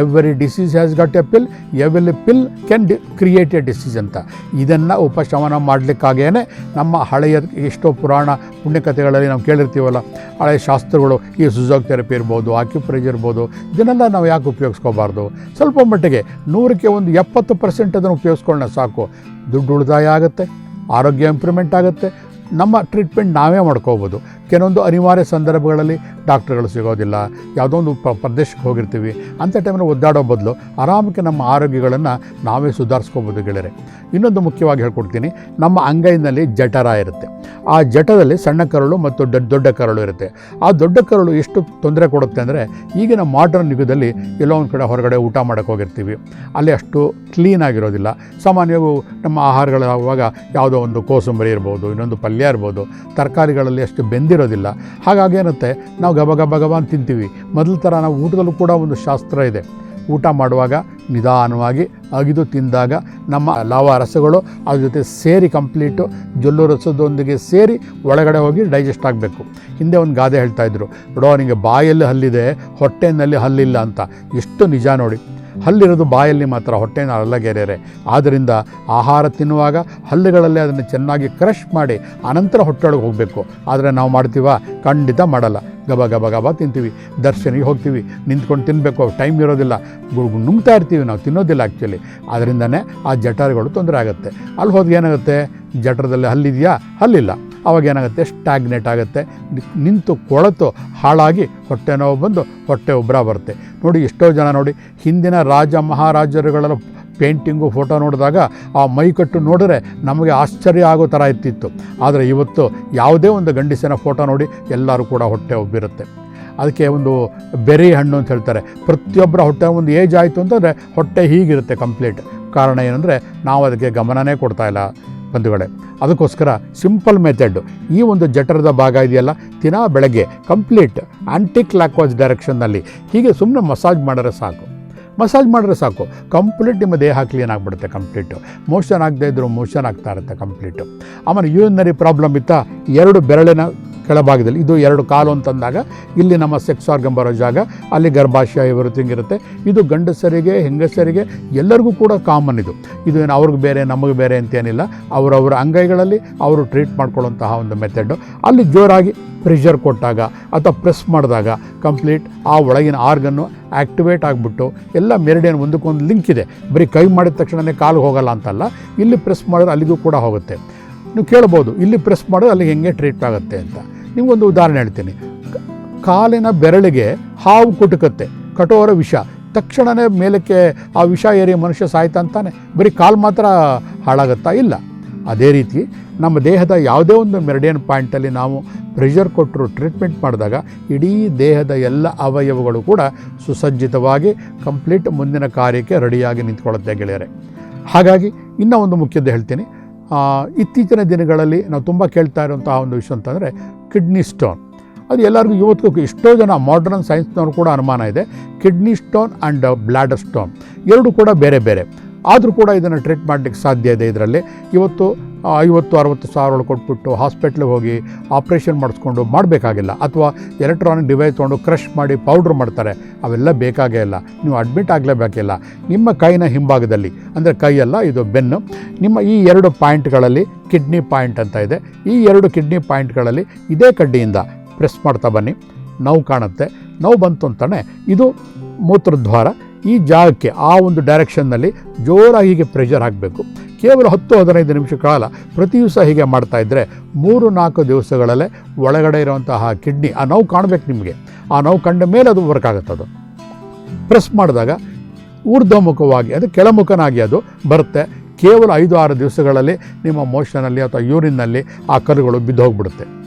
every disease has got a pill every pill can D create a disease ಅಂತ. ಇದನ್ನು ಉಪಶಮನ ಮಾಡಲಿಕ್ಕಾಗೇ ನಮ್ಮ ಹಳೆಯ ಎಷ್ಟೋ ಪುರಾಣ ಪುಣ್ಯಕಥೆಗಳಲ್ಲಿ ನಾವು ಕೇಳಿರ್ತೀವಲ್ಲ ಹಳೆಯ ಈ ಸುಜೋಗ್ ಥೆರಪಿ ಇರ್ಬೋದು ಆಕ್ಯುಪ್ರೆಜ್ ಇರ್ಬೋದು, ಇದನ್ನೆಲ್ಲ ನಾವು ಯಾಕೆ ಉಪಯೋಗಿಸ್ಕೋಬಾರ್ದು? ಸ್ವಲ್ಪ ಮಟ್ಟಿಗೆ ನೂರಕ್ಕೆ ಒಂದು ಎಪ್ಪತ್ತು ಪರ್ಸೆಂಟ್ ಅದನ್ನು ಉಪಯೋಗಿಸ್ಕೊಳ್ಳೋಣ ಸಾಕು. ದುಡ್ಡು ಉಳಿದಾಯ ಆಗುತ್ತೆ, ಆರೋಗ್ಯ ಇಂಪ್ರೂವ್ಮೆಂಟ್ ಆಗುತ್ತೆ. ನಮ್ಮ ಟ್ರೀಟ್ಮೆಂಟ್ ನಾವೇ ಮಾಡ್ಕೋಬೋದು. ಕೆಲವೊಂದು ಅನಿವಾರ್ಯ ಸಂದರ್ಭಗಳಲ್ಲಿ ಡಾಕ್ಟರ್ಗಳು ಸಿಗೋದಿಲ್ಲ. ಯಾವುದೋ ಒಂದು ಪ್ರ ಪ್ರದೇಶಕ್ಕೆ ಹೋಗಿರ್ತೀವಿ. ಅಂಥ ಟೈಮಲ್ಲಿ ಒದ್ದಾಡೋ ಬದಲು ಆರಾಮಕ್ಕೆ ನಮ್ಮ ಆರೋಗ್ಯಗಳನ್ನು ನಾವೇ ಸುಧಾರಿಸ್ಕೋಬೋದು ಗೆಳೆಯರೆ. ಇನ್ನೊಂದು ಮುಖ್ಯವಾಗಿ ಹೇಳ್ಕೊಡ್ತೀನಿ. ನಮ್ಮ ಅಂಗೈನಲ್ಲಿ ಜಠರ ಇರುತ್ತೆ. ಆ ಜಠರದಲ್ಲಿ ಸಣ್ಣ ಕರಳು ಮತ್ತು ದೊಡ್ಡ ದೊಡ್ಡ ಕರಳು ಇರುತ್ತೆ. ಆ ದೊಡ್ಡ ಕರಳು ಎಷ್ಟು ತೊಂದರೆ ಕೊಡುತ್ತೆ ಅಂದರೆ ಈಗಿನ ಮಾಡರ್ನ್ ಯುಗದಲ್ಲಿ ಎಲ್ಲೋ ಒಂದು ಕಡೆ ಹೊರಗಡೆ ಊಟ ಮಾಡೋಕ್ಕೆ ಹೋಗಿರ್ತೀವಿ. ಅಲ್ಲಿ ಅಷ್ಟು ಕ್ಲೀನ್ ಆಗಿರೋದಿಲ್ಲ. ಸಾಮಾನ್ಯವಾಗಿ ನಮ್ಮ ಆಹಾರಗಳಾಗುವಾಗ ಯಾವುದೋ ಒಂದು ಕೋಸಂಬರಿ ಇರ್ಬೋದು, ಇನ್ನೊಂದು ಪಲ್ಯ ಇರ್ಬೋದು, ತರಕಾರಿಗಳಲ್ಲಿ ಅಷ್ಟು ಬೆಂದಿರೋದಿಲ್ಲ ಹಾಗಾಗಿ ಏನತ್ತೆ, ನಾವು ಗಬ ಗಬ ಗಬ ಅಂತ ತಿಂತೀವಿ. ಮೊದಲ ಥರ ನಾವು ಊಟದಲ್ಲೂ ಕೂಡ ಒಂದು ಶಾಸ್ತ್ರ ಇದೆ. ಊಟ ಮಾಡುವಾಗ ನಿಧಾನವಾಗಿ ಅಗಿದು ತಿಂದಾಗ ನಮ್ಮ ಲಾವ ರಸಗಳು ಅದ್ರ ಜೊತೆ ಸೇರಿ ಕಂಪ್ಲೀಟು ಜೊಲ್ಲು ರಸದೊಂದಿಗೆ ಸೇರಿ ಒಳಗಡೆ ಹೋಗಿ ಡೈಜೆಸ್ಟ್ ಆಗಬೇಕು. ಹಿಂದೆ ಒಂದು ಗಾದೆ ಹೇಳ್ತಾಯಿದ್ರು ನೋಡೋ ನಿಮಗೆ ಬಾಯಲ್ಲಿ ಹಲ್ಲಿದೆ, ಹೊಟ್ಟೆನಲ್ಲಿ ಹಲ್ಲಿಲ್ಲ ಅಂತ. ಎಷ್ಟು ನಿಜ ನೋಡಿ. ಹಲ್ಲಿರೋದು ಬಾಯಲ್ಲಿ ಮಾತ್ರ, ಹೊಟ್ಟೆನ ಅಲ್ಲಗೆರೆರೆ ಆದ್ದರಿಂದ ಆಹಾರ ತಿನ್ನುವಾಗ ಹಲ್ಲುಗಳಲ್ಲಿ ಅದನ್ನು ಚೆನ್ನಾಗಿ ಕ್ರಷ್ ಮಾಡಿ ಅನಂತರ ಹೊಟ್ಟೆೊಳಗೆ ಹೋಗಬೇಕು. ಆದರೆ ನಾವು ಮಾಡ್ತೀವ? ಖಂಡಿತ ಮಾಡಲ್ಲ. ಗಬ ಗಬ ಗಬ ತಿಂತೀವಿ. ದರ್ಶನಿಗೆ ಹೋಗ್ತೀವಿ. ನಿಂತ್ಕೊಂಡು ತಿನ್ನಬೇಕು ಟೈಮ್ ಇರೋದಿಲ್ಲ. ನುಂಗ್ತಾ ಇರ್ತೀವಿ ನಾವು. ತಿನ್ನೋದಿಲ್ಲ ಆ್ಯಕ್ಚುಲಿ ಅದರಿಂದನೇ ಆ ಜಠರಗಳು ತೊಂದರೆ ಆಗುತ್ತೆ. ಅಲ್ಲಿ ಹೋದ್ಗೆ ಏನಾಗುತ್ತೆ? ಜಠರದಲ್ಲಿ ಹಲ್ಲಿದೆಯಾ? ಹಲ್ಲಿಲ್ಲ. ಅವಾಗ ಏನಾಗುತ್ತೆ? ಸ್ಟ್ಯಾಗ್ನೇಟ್ ಆಗುತ್ತೆ. ನಿಂತು ಕೊಳತು ಹಾಳಾಗಿ ಹೊಟ್ಟೆ ನೋವು ಬಂದು ಹೊಟ್ಟೆ ಉಬ್ಬರ ಬರುತ್ತೆ. ನೋಡಿ ಎಷ್ಟೋ ಜನ ನೋಡಿ, ಹಿಂದಿನ ರಾಜ ಮಹಾರಾಜರುಗಳೆಲ್ಲ ಪೇಂಟಿಂಗು ಫೋಟೋ ನೋಡಿದಾಗ ಆ ಮೈಕಟ್ಟು ನೋಡಿದ್ರೆ ನಮಗೆ ಆಶ್ಚರ್ಯ ಆಗೋ ಥರ ಇರ್ತಿತ್ತು. ಆದರೆ ಇವತ್ತು ಯಾವುದೇ ಒಂದು ಗಂಡಿಸಿನ ಫೋಟೋ ನೋಡಿ ಎಲ್ಲರೂ ಕೂಡ ಹೊಟ್ಟೆ ಉಬ್ಬಿರುತ್ತೆ. ಅದಕ್ಕೆ ಒಂದು ಬೆರಿ ಹಣ್ಣು ಅಂತ ಹೇಳ್ತಾರೆ. ಪ್ರತಿಯೊಬ್ಬರ ಹೊಟ್ಟೆ ಒಂದು ಏಜ್ ಆಯಿತು ಅಂತಂದರೆ ಹೊಟ್ಟೆ ಹೀಗಿರುತ್ತೆ ಕಂಪ್ಲೀಟ್ ಕಾರಣ ಏನಂದರೆ ನಾವು ಅದಕ್ಕೆ ಗಮನನೇ ಕೊಡ್ತಾ ಇಲ್ಲ. ಬಂಧುಗಳೇ, ಅದಕ್ಕೋಸ್ಕರ ಸಿಂಪಲ್ ಮೆಥಡ್ ಈ ಒಂದು ಜಠರದ ಭಾಗ ಇದೆಯಲ್ಲ, ದಿನಾ ಬೆಳಗ್ಗೆ ಕಂಪ್ಲೀಟ್ ಆ್ಯಂಟಿ ಕ್ಲಾಕ್ವಾಸ್ ಡೈರೆಕ್ಷನ್ನಲ್ಲಿ ಹೀಗೆ ಸುಮ್ಮನೆ ಮಸಾಜ್ ಮಾಡಿದ್ರೆ ಸಾಕು. ಮಸಾಜ್ ಮಾಡಿದ್ರೆ ಸಾಕು. ಕಂಪ್ಲೀಟ್ ನಿಮ್ಮ ದೇಹ ಕ್ಲೀನ್ ಆಗಿಬಿಡುತ್ತೆ ಕಂಪ್ಲೀಟು ಮೋಷನ್ ಆಗದೇ ಇದ್ದರೂ ಮೋಷನ್ ಆಗ್ತಾ ಇರುತ್ತೆ ಕಂಪ್ಲೀಟು ಆಮೇಲೆ ಯೂರಿನರಿ ಪ್ರಾಬ್ಲಮ್ ಇತ್ತಾ, ಎರಡು ಬೆರಳಿನ ಕೆಳಭಾಗದಲ್ಲಿ. ಇದು ಎರಡು ಕಾಲು ಅಂತಂದಾಗ ಇಲ್ಲಿ ನಮ್ಮ ಸೆಕ್ಸ್ ಆರ್ಗನ್ ಬರೋ ಜಾಗ, ಅಲ್ಲಿ ಗರ್ಭಾಶಯ ಎವ್ರಿಥಿಂಗ್ ಇರುತ್ತೆ. ಇದು ಗಂಡಸರಿಗೆ, ಹೆಂಗಸರಿಗೆ, ಎಲ್ಲರಿಗೂ ಕೂಡ ಕಾಮನ್ ಇದು. ಇದು ಏನು ಅವ್ರಿಗೆ ಬೇರೆ, ನಮಗೆ ಬೇರೆ ಅಂತೇನಿಲ್ಲ. ಅವರವರ ಅಂಗೈಗಳಲ್ಲಿ ಅವರು ಟ್ರೀಟ್ ಮಾಡ್ಕೊಳ್ಳುವಂತಹ ಒಂದು ಮೆಥಡು ಅಲ್ಲಿ ಜೋರಾಗಿ ಪ್ರೆಷರ್ ಕೊಟ್ಟಾಗ ಅಥವಾ ಪ್ರೆಸ್ ಮಾಡಿದಾಗ ಕಂಪ್ಲೀಟ್ ಆ ಒಳಗಿನ ಆರ್ಗನ್ನು ಆ್ಯಕ್ಟಿವೇಟ್ ಆಗಿಬಿಟ್ಟು ಎಲ್ಲ ಮೆರಿಡಿಯನ್ ಒಂದಕ್ಕೊಂದು ಲಿಂಕ್ ಇದೆ. ಬರೀ ಕೈ ಮಾಡಿದ ತಕ್ಷಣವೇ ಕಾಲು ಹೋಗಲ್ಲ ಅಂತಲ್ಲ. ಇಲ್ಲಿ ಪ್ರೆಸ್ ಮಾಡಿದ್ರೆ ಅಲ್ಲಿಗೂ ಕೂಡ ಹೋಗುತ್ತೆ. ನೀವು ಕೇಳ್ಬೋದು, ಇಲ್ಲಿ ಪ್ರೆಸ್ ಮಾಡಿದ್ರೆ ಅಲ್ಲಿಗೆ ಹೆಂಗೆ ಟ್ರೀಟ್ ಆಗುತ್ತೆ ಅಂತ. ನಿಮಗೊಂದು ಉದಾಹರಣೆ ಹೇಳ್ತೀನಿ. ಕಾಲಿನ ಬೆರಳಿಗೆ ಹಾವು ಕುಟುಕತ್ತೆ, ಕಠೋರ ವಿಷ. ತಕ್ಷಣವೇ ಮೇಲಕ್ಕೆ ಆ ವಿಷ ಏರಿ ಮನುಷ್ಯ ಸಾಯ್ತಾ ಅಂತಾನೆ. ಬರೀ ಕಾಲು ಮಾತ್ರ ಹಾಳಾಗುತ್ತಾ? ಇಲ್ಲ. ಅದೇ ರೀತಿ ನಮ್ಮ ದೇಹದ ಯಾವುದೇ ಒಂದು ಮೆರಡಿಯನ್ ಪಾಯಿಂಟಲ್ಲಿ ನಾವು ಪ್ರೆಷರ್ ಕೊಟ್ಟರು, ಟ್ರೀಟ್ಮೆಂಟ್ ಮಾಡಿದಾಗ ಇಡೀ ದೇಹದ ಎಲ್ಲ ಅವಯವಗಳು ಕೂಡ ಸುಸಜ್ಜಿತವಾಗಿ ಕಂಪ್ಲೀಟ್ ಮುಂದಿನ ಕಾರ್ಯಕ್ಕೆ ರೆಡಿಯಾಗಿ ನಿಂತ್ಕೊಳ್ಳುತ್ತೆ ಗೆಳೆಯರೆ. ಹಾಗಾಗಿ ಇನ್ನೂ ಒಂದು ಮುಖ್ಯದ್ದು ಹೇಳ್ತೀನಿ. ಇತ್ತೀಚಿನ ದಿನಗಳಲ್ಲಿ ನಾವು ತುಂಬ ಕೇಳ್ತಾ ಇರುವಂತಹ ಒಂದು ವಿಷಯ ಅಂತಂದರೆ ಕಿಡ್ನಿ ಸ್ಟೋನ್. ಅದು ಎಲ್ಲರಿಗೂ ಇವತ್ತಿಗೂ ಎಷ್ಟೋ ಜನ ಮಾಡ್ರನ್ ಸೈನ್ಸ್ನವರು ಕೂಡ ಅನುಮಾನ ಇದೆ. Kidney stone and bladder stone. ಎರಡು ಕೂಡ ಬೇರೆ ಬೇರೆ. ಆದರೂ ಕೂಡ ಇದನ್ನು ಟ್ರೀಟ್ ಮಾಡಲಿಕ್ಕೆ ಸಾಧ್ಯ ಇದೆ ಇದರಲ್ಲಿ. ಇವತ್ತು ಐವತ್ತು, ಅರವತ್ತು ಸಾವಿರಗಳು ಕೊಟ್ಬಿಟ್ಟು ಹಾಸ್ಪಿಟ್ಲಿಗೆ ಹೋಗಿ ಆಪ್ರೇಷನ್ ಮಾಡಿಸ್ಕೊಂಡು ಮಾಡಬೇಕಾಗಿಲ್ಲ. ಅಥವಾ ಎಲೆಕ್ಟ್ರಾನಿಕ್ ಡಿವೈಸ್ ತೊಗೊಂಡು ಕ್ರಷ್ ಮಾಡಿ ಪೌಡ್ರ್ ಮಾಡ್ತಾರೆ. ಅವೆಲ್ಲ ಬೇಕಾಗೇ ಇಲ್ಲ. ನೀವು ಅಡ್ಮಿಟ್ ಆಗಲೇಬೇಕಿಲ್ಲ. ನಿಮ್ಮ ಕೈನ ಹಿಂಭಾಗದಲ್ಲಿ, ಅಂದರೆ ಕೈಯಲ್ಲ, ಇದು ಬೆನ್ನು, ನಿಮ್ಮ ಈ ಎರಡು ಪಾಯಿಂಟ್ಗಳಲ್ಲಿ ಕಿಡ್ನಿ ಪಾಯಿಂಟ್ ಅಂತ ಇದೆ. ಈ ಎರಡು ಕಿಡ್ನಿ ಪಾಯಿಂಟ್ಗಳಲ್ಲಿ ಇದೇ ಕಡ್ಡಿಯಿಂದ ಪ್ರೆಸ್ ಮಾಡ್ತಾ ಬನ್ನಿ. ನೋವು ಕಾಣುತ್ತೆ. ನೋವು ಬಂತು ಅಂತಾನೆ ಇದು ಮೂತ್ರದ್ವಾರ. ಈ ಜಾಗಕ್ಕೆ ಆ ಒಂದು ಡೈರೆಕ್ಷನ್ನಲ್ಲಿ ಜೋರಾಗಿ ಹೀಗೆ ಪ್ರೆಷರ್ ಹಾಕಬೇಕು. ಕೇವಲ ಹತ್ತು, ಹದಿನೈದು ನಿಮಿಷ ಕಾಲ ಪ್ರತಿ ದಿವಸ ಹೀಗೆ ಮಾಡ್ತಾ ಇದ್ದರೆ ಮೂರು, ನಾಲ್ಕು ದಿವಸಗಳಲ್ಲೇ ಒಳಗಡೆ ಇರುವಂತಹ ಕಿಡ್ನಿ ಆ ನೋವು ಕಾಣಬೇಕು ನಿಮಗೆ. ಆ ನೋವು ಕಂಡ ಮೇಲೆ ಅದು ವರ್ಕ್ ಆಗುತ್ತೆ ಅದು. ಪ್ರೆಸ್ ಮಾಡಿದಾಗ ಊರ್ಧ್ವಮುಖವಾಗಿ, ಅದು ಕೆಳಮುಖನಾಗಿ ಅದು ಬರುತ್ತೆ. ಕೇವಲ ಐದು, ಆರು ದಿವಸಗಳಲ್ಲಿ ನಿಮ್ಮ ಮೋಷನಲ್ಲಿ ಅಥವಾ ಯೂರಿನ್ನಲ್ಲಿ ಆ ಕಲ್ಲುಗಳು ಬಿದ್ದು ಹೋಗ್ಬಿಡುತ್ತೆ.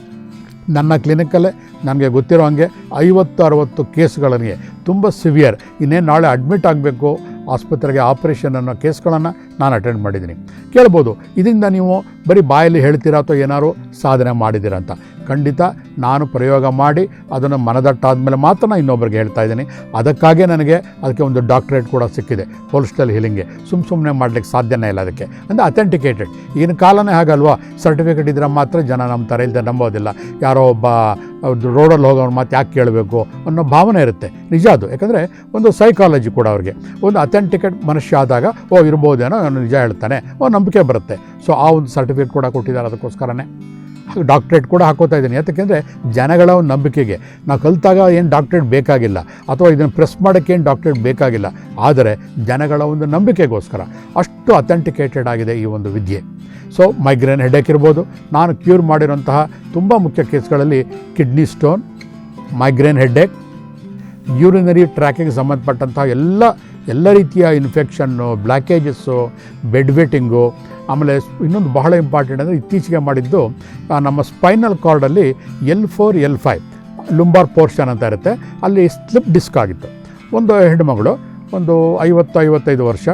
ನನ್ನ ಕ್ಲಿನಿಕಲ್ಲೇ ನನಗೆ ಗೊತ್ತಿರೋ ಹಾಗೆ ಐವತ್ತು ಅರವತ್ತು ಕೇಸ್ಗಳಿಗೆ ತುಂಬ ಸಿವಿಯರ್. ಇನ್ನೇನು ನಾಳೆ ಅಡ್ಮಿಟ್ ಆಗಬೇಕು, ಆಸ್ಪತ್ರೆಗೆ ಆಪರೇಷನ್ ಅನ್ನೋ ಕೇಸ್ಗಳನ್ನು ನಾನು ಅಟೆಂಡ್ ಮಾಡಿದ್ದೀನಿ. ಕೇಳ್ಬೋದು, ಇದರಿಂದ ನೀವು ಬರೀ ಬಾಯಲ್ಲಿ ಹೇಳ್ತೀರಾ ಅಥವಾ ಏನಾದ್ರು ಸಾಧನೆ ಮಾಡಿದ್ದೀರಾ ಅಂತ. ಖಂಡಿತ ನಾನು ಪ್ರಯೋಗ ಮಾಡಿ ಅದನ್ನು ಮನದಟ್ಟಾದ ಮೇಲೆ ಮಾತ್ರ ನಾನು ಇನ್ನೊಬ್ಬರಿಗೆ ಹೇಳ್ತಾ ಇದ್ದೀನಿ. ಅದಕ್ಕಾಗೇ ನನಗೆ ಅದಕ್ಕೆ ಒಂದು ಡಾಕ್ಟ್ರೇಟ್ ಕೂಡ ಸಿಕ್ಕಿದೆ ಹೋಲ್ಸ್ಟೈಲ್ ಹೀಲಿಂಗ್ಗೆ ಸುಮ್ಮ ಸುಮ್ಮನೆ ಮಾಡಲಿಕ್ಕೆ ಸಾಧ್ಯನೇ ಇಲ್ಲ ಅದಕ್ಕೆ. ಅಂದರೆ ಅಥೆಂಟಿಕೇಟೆಡ್ ಈಗಿನ ಕಾಲನೇ ಹಾಗಲ್ವಾ? ಸರ್ಟಿಫಿಕೇಟ್ ಇದ್ರೆ ಮಾತ್ರ ಜನ ನಂಬ್ತಾರೆ ಇಲ್ಲದೆ ನಂಬೋದಿಲ್ಲ. ಯಾರೋ ಒಬ್ಬ ರೋಡಲ್ಲಿ ಹೋಗೋರು ಮಾತು ಯಾಕೆ ಕೇಳಬೇಕು ಅನ್ನೋ ಭಾವನೆ ಇರುತ್ತೆ. ನಿಜ ಅದು. ಯಾಕಂದರೆ ಒಂದು ಸೈಕಾಲಜಿ ಕೂಡ ಅವ್ರಿಗೆ. ಒಂದು ಅಥೆಂಟಿಕೇಟ್ ಮನುಷ್ಯ ಆದಾಗ, ಓ ಇರ್ಬೋದೇನೋ ಅವನು ನಿಜ ಹೇಳ್ತಾನೆ, ಓ ನಂಬಿಕೆ ಬರುತ್ತೆ. ಸೊ ಆ ಒಂದು ಸರ್ಟಿಫಿಕೇಟ್ ಕೂಡ ಕೊಟ್ಟಿದ್ದಾರೆ ಅದಕ್ಕೋಸ್ಕರನೇ. ಡಾಕ್ಟ್ರೇಟ್ ಕೂಡ ಹಾಕೋತಾ ಇದ್ದೀನಿ. ಯಾಕೆಂದರೆ ಜನಗಳ ಒಂದು ನಂಬಿಕೆಗೆ. ನಾವು ಕಲಿತಾಗ ಏನು ಡಾಕ್ಟ್ರೇಟ್ ಬೇಕಾಗಿಲ್ಲ, ಅಥವಾ ಇದನ್ನು ಪ್ರೆಸ್ ಮಾಡೋಕ್ಕೆ ಏನು ಡಾಕ್ಟ್ರೇಟ್ ಬೇಕಾಗಿಲ್ಲ, ಆದರೆ ಜನಗಳ ಒಂದು ನಂಬಿಕೆಗೋಸ್ಕರ ಅಷ್ಟು ಅಥೆಂಟಿಕೇಟೆಡ್ ಆಗಿದೆ ಈ ಒಂದು ವಿದ್ಯೆ. ಸೊ ಮೈಗ್ರೇನ್ ಹೆಡೇಕ್ ಇರ್ಬೋದು. ನಾನು ಕ್ಯೂರ್ ಮಾಡಿರೋಂತಹ ತುಂಬ ಮುಖ್ಯ ಕೇಸ್ಗಳಲ್ಲಿ kidney stone migraine headache urinary tracking ಸಂಬಂಧಪಟ್ಟಂತಹ ಎಲ್ಲ ಎಲ್ಲ ರೀತಿಯ ಇನ್ಫೆಕ್ಷನ್ನು ಬ್ಲ್ಯಾಕೇಜಸ್ಸು ಬೆಡ್ ವೆಟ್ಟಿಂಗು ಆಮೇಲೆ ಇನ್ನೊಂದು ಬಹಳ ಇಂಪಾರ್ಟೆಂಟ್ ಅಂದರೆ ಇತ್ತೀಚೆಗೆ ಮಾಡಿದ್ದು ನಮ್ಮ ಸ್ಪೈನಲ್ ಕಾರ್ಡಲ್ಲಿ L four L five lumbar portion ಅಂತ ಇರುತ್ತೆ. ಅಲ್ಲಿ ಸ್ಲಿಪ್ ಡಿಸ್ಕ್ ಆಗಿತ್ತು. ಒಂದು ಹೆಣ್ಣುಮಗಳು ಒಂದು ಐವತ್ತು, ಐವತ್ತೈದು ವರ್ಷ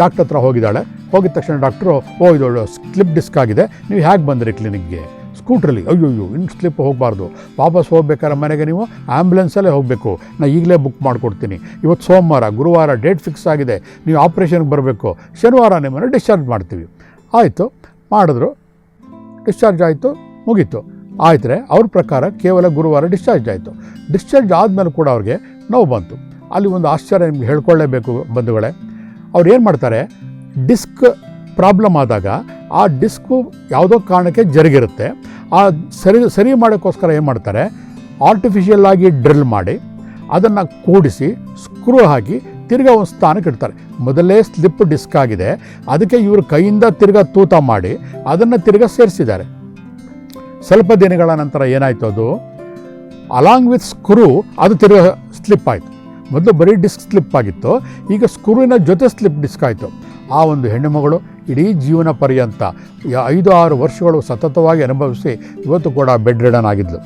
ಡಾಕ್ಟರ್ ಹತ್ರ ಹೋಗಿದ್ದಾಳೆ. ಹೋಗಿದ ತಕ್ಷಣ ಡಾಕ್ಟ್ರು ಓ, ಇದು ಸ್ಲಿಪ್ ಡಿಸ್ಕ್ ಆಗಿದೆ. ನೀವು ಹೇಗೆ ಬಂದ್ರಿ ಕ್ಲಿನಿಕ್ಗೆ ಸ್ಕೂಟ್ರಲ್ಲಿ. ಅಯ್ಯೋ ಇನ್ನು ಸ್ಲಿಪ್ ಹೋಗಬಾರ್ದು. ವಾಪಸ್ ಹೋಗ್ಬೇಕಾದ್ರೆ ಮನೆಗೆ ನೀವು ಆ್ಯಂಬುಲೆನ್ಸಲ್ಲೇ ಹೋಗಬೇಕು. ನಾನು ಈಗಲೇ ಬುಕ್ ಮಾಡಿಕೊಡ್ತೀನಿ. ಇವತ್ತು ಸೋಮವಾರ, ಗುರುವಾರ ಡೇಟ್ ಫಿಕ್ಸ್ ಆಗಿದೆ. ನೀವು ಆಪ್ರೇಷನ್ಗೆ ಬರಬೇಕು. ಶನಿವಾರ ನಿಮ್ಮನ್ನು ಡಿಸ್ಚಾರ್ಜ್ ಮಾಡ್ತೀವಿ. ಆಯಿತು, ಮಾಡಿದ್ರು. ಡಿಸ್ಚಾರ್ಜ್ ಆಯಿತು, ಮುಗೀತು. ಆಯ್ತರೆ, ಅವ್ರ ಪ್ರಕಾರ ಕೇವಲ ಗುರುವಾರ ಡಿಸ್ಚಾರ್ಜ್ ಆಯಿತು. ಡಿಸ್ಚಾರ್ಜ್ ಆದಮೇಲೆ ಕೂಡ ಅವ್ರಿಗೆ ನೋವು ಬಂತು. ಅಲ್ಲಿ ಒಂದು ಆಶ್ಚರ್ಯ ನಿಮ್ಗೆ ಹೇಳ್ಕೊಳ್ಳೇಬೇಕು ಬಂಧುಗಳೇ. ಅವ್ರು ಏನು ಮಾಡ್ತಾರೆ? ಡಿಸ್ಕ್ ಪ್ರಾಬ್ಲಮ್ ಆದಾಗ ಆ ಡಿಸ್ಕು ಯಾವುದೋ ಕಾರಣಕ್ಕೆ ಜರುಗಿರುತ್ತೆ. ಆ ಸರಿ ಸರಿ ಮಾಡೋಕ್ಕೋಸ್ಕರ ಏನು ಮಾಡ್ತಾರೆ? ಆರ್ಟಿಫಿಷಿಯಲ್ ಆಗಿ ಡ್ರಿಲ್ ಮಾಡಿ, ಅದನ್ನು ಕೂಡಿಸಿ ಸ್ಕ್ರೂ ಹಾಕಿ ತಿರ್ಗಾ ಒಂದು ಸ್ಥಾನಕ್ಕೆ ಇಡ್ತಾರೆ. ಮೊದಲೇ ಸ್ಲಿಪ್ ಡಿಸ್ಕ್ ಆಗಿದೆ. ಅದಕ್ಕೆ ಇವರು ಕೈಯಿಂದ ತಿರ್ಗಾ ತೂತ ಮಾಡಿ, ಅದನ್ನು ತಿರ್ಗಾ ಸೇರಿಸಿದ್ದಾರೆ. ಸ್ವಲ್ಪ ದಿನಗಳ ನಂತರ ಏನಾಯಿತು ಅದು? ಅಲಾಂಗ್ ವಿತ್ ಸ್ಕ್ರೂ ಅದು ತಿರ್ಗಾ ಸ್ಲಿಪ್ ಆಯಿತು. ಮೊದಲು ಬರೀ ಡಿಸ್ಕ್ ಸ್ಲಿಪ್ ಆಗಿತ್ತು, ಈಗ ಸ್ಕ್ರೂವಿನ ಜೊತೆ ಸ್ಲಿಪ್ ಡಿಸ್ಕ್ ಆಯಿತು. ಆ ಒಂದು ಹೆಣ್ಣುಮಗಳು ಇಡೀ ಜೀವನ ಪರ್ಯಂತ ಐದು ಆರು ವರ್ಷಗಳು ಸತತವಾಗಿ ಅನುಭವಿಸಿ ಇವತ್ತು ಕೂಡ ಬೆಡ್ ರಿಡನ್ ಆಗಿದ್ಲು.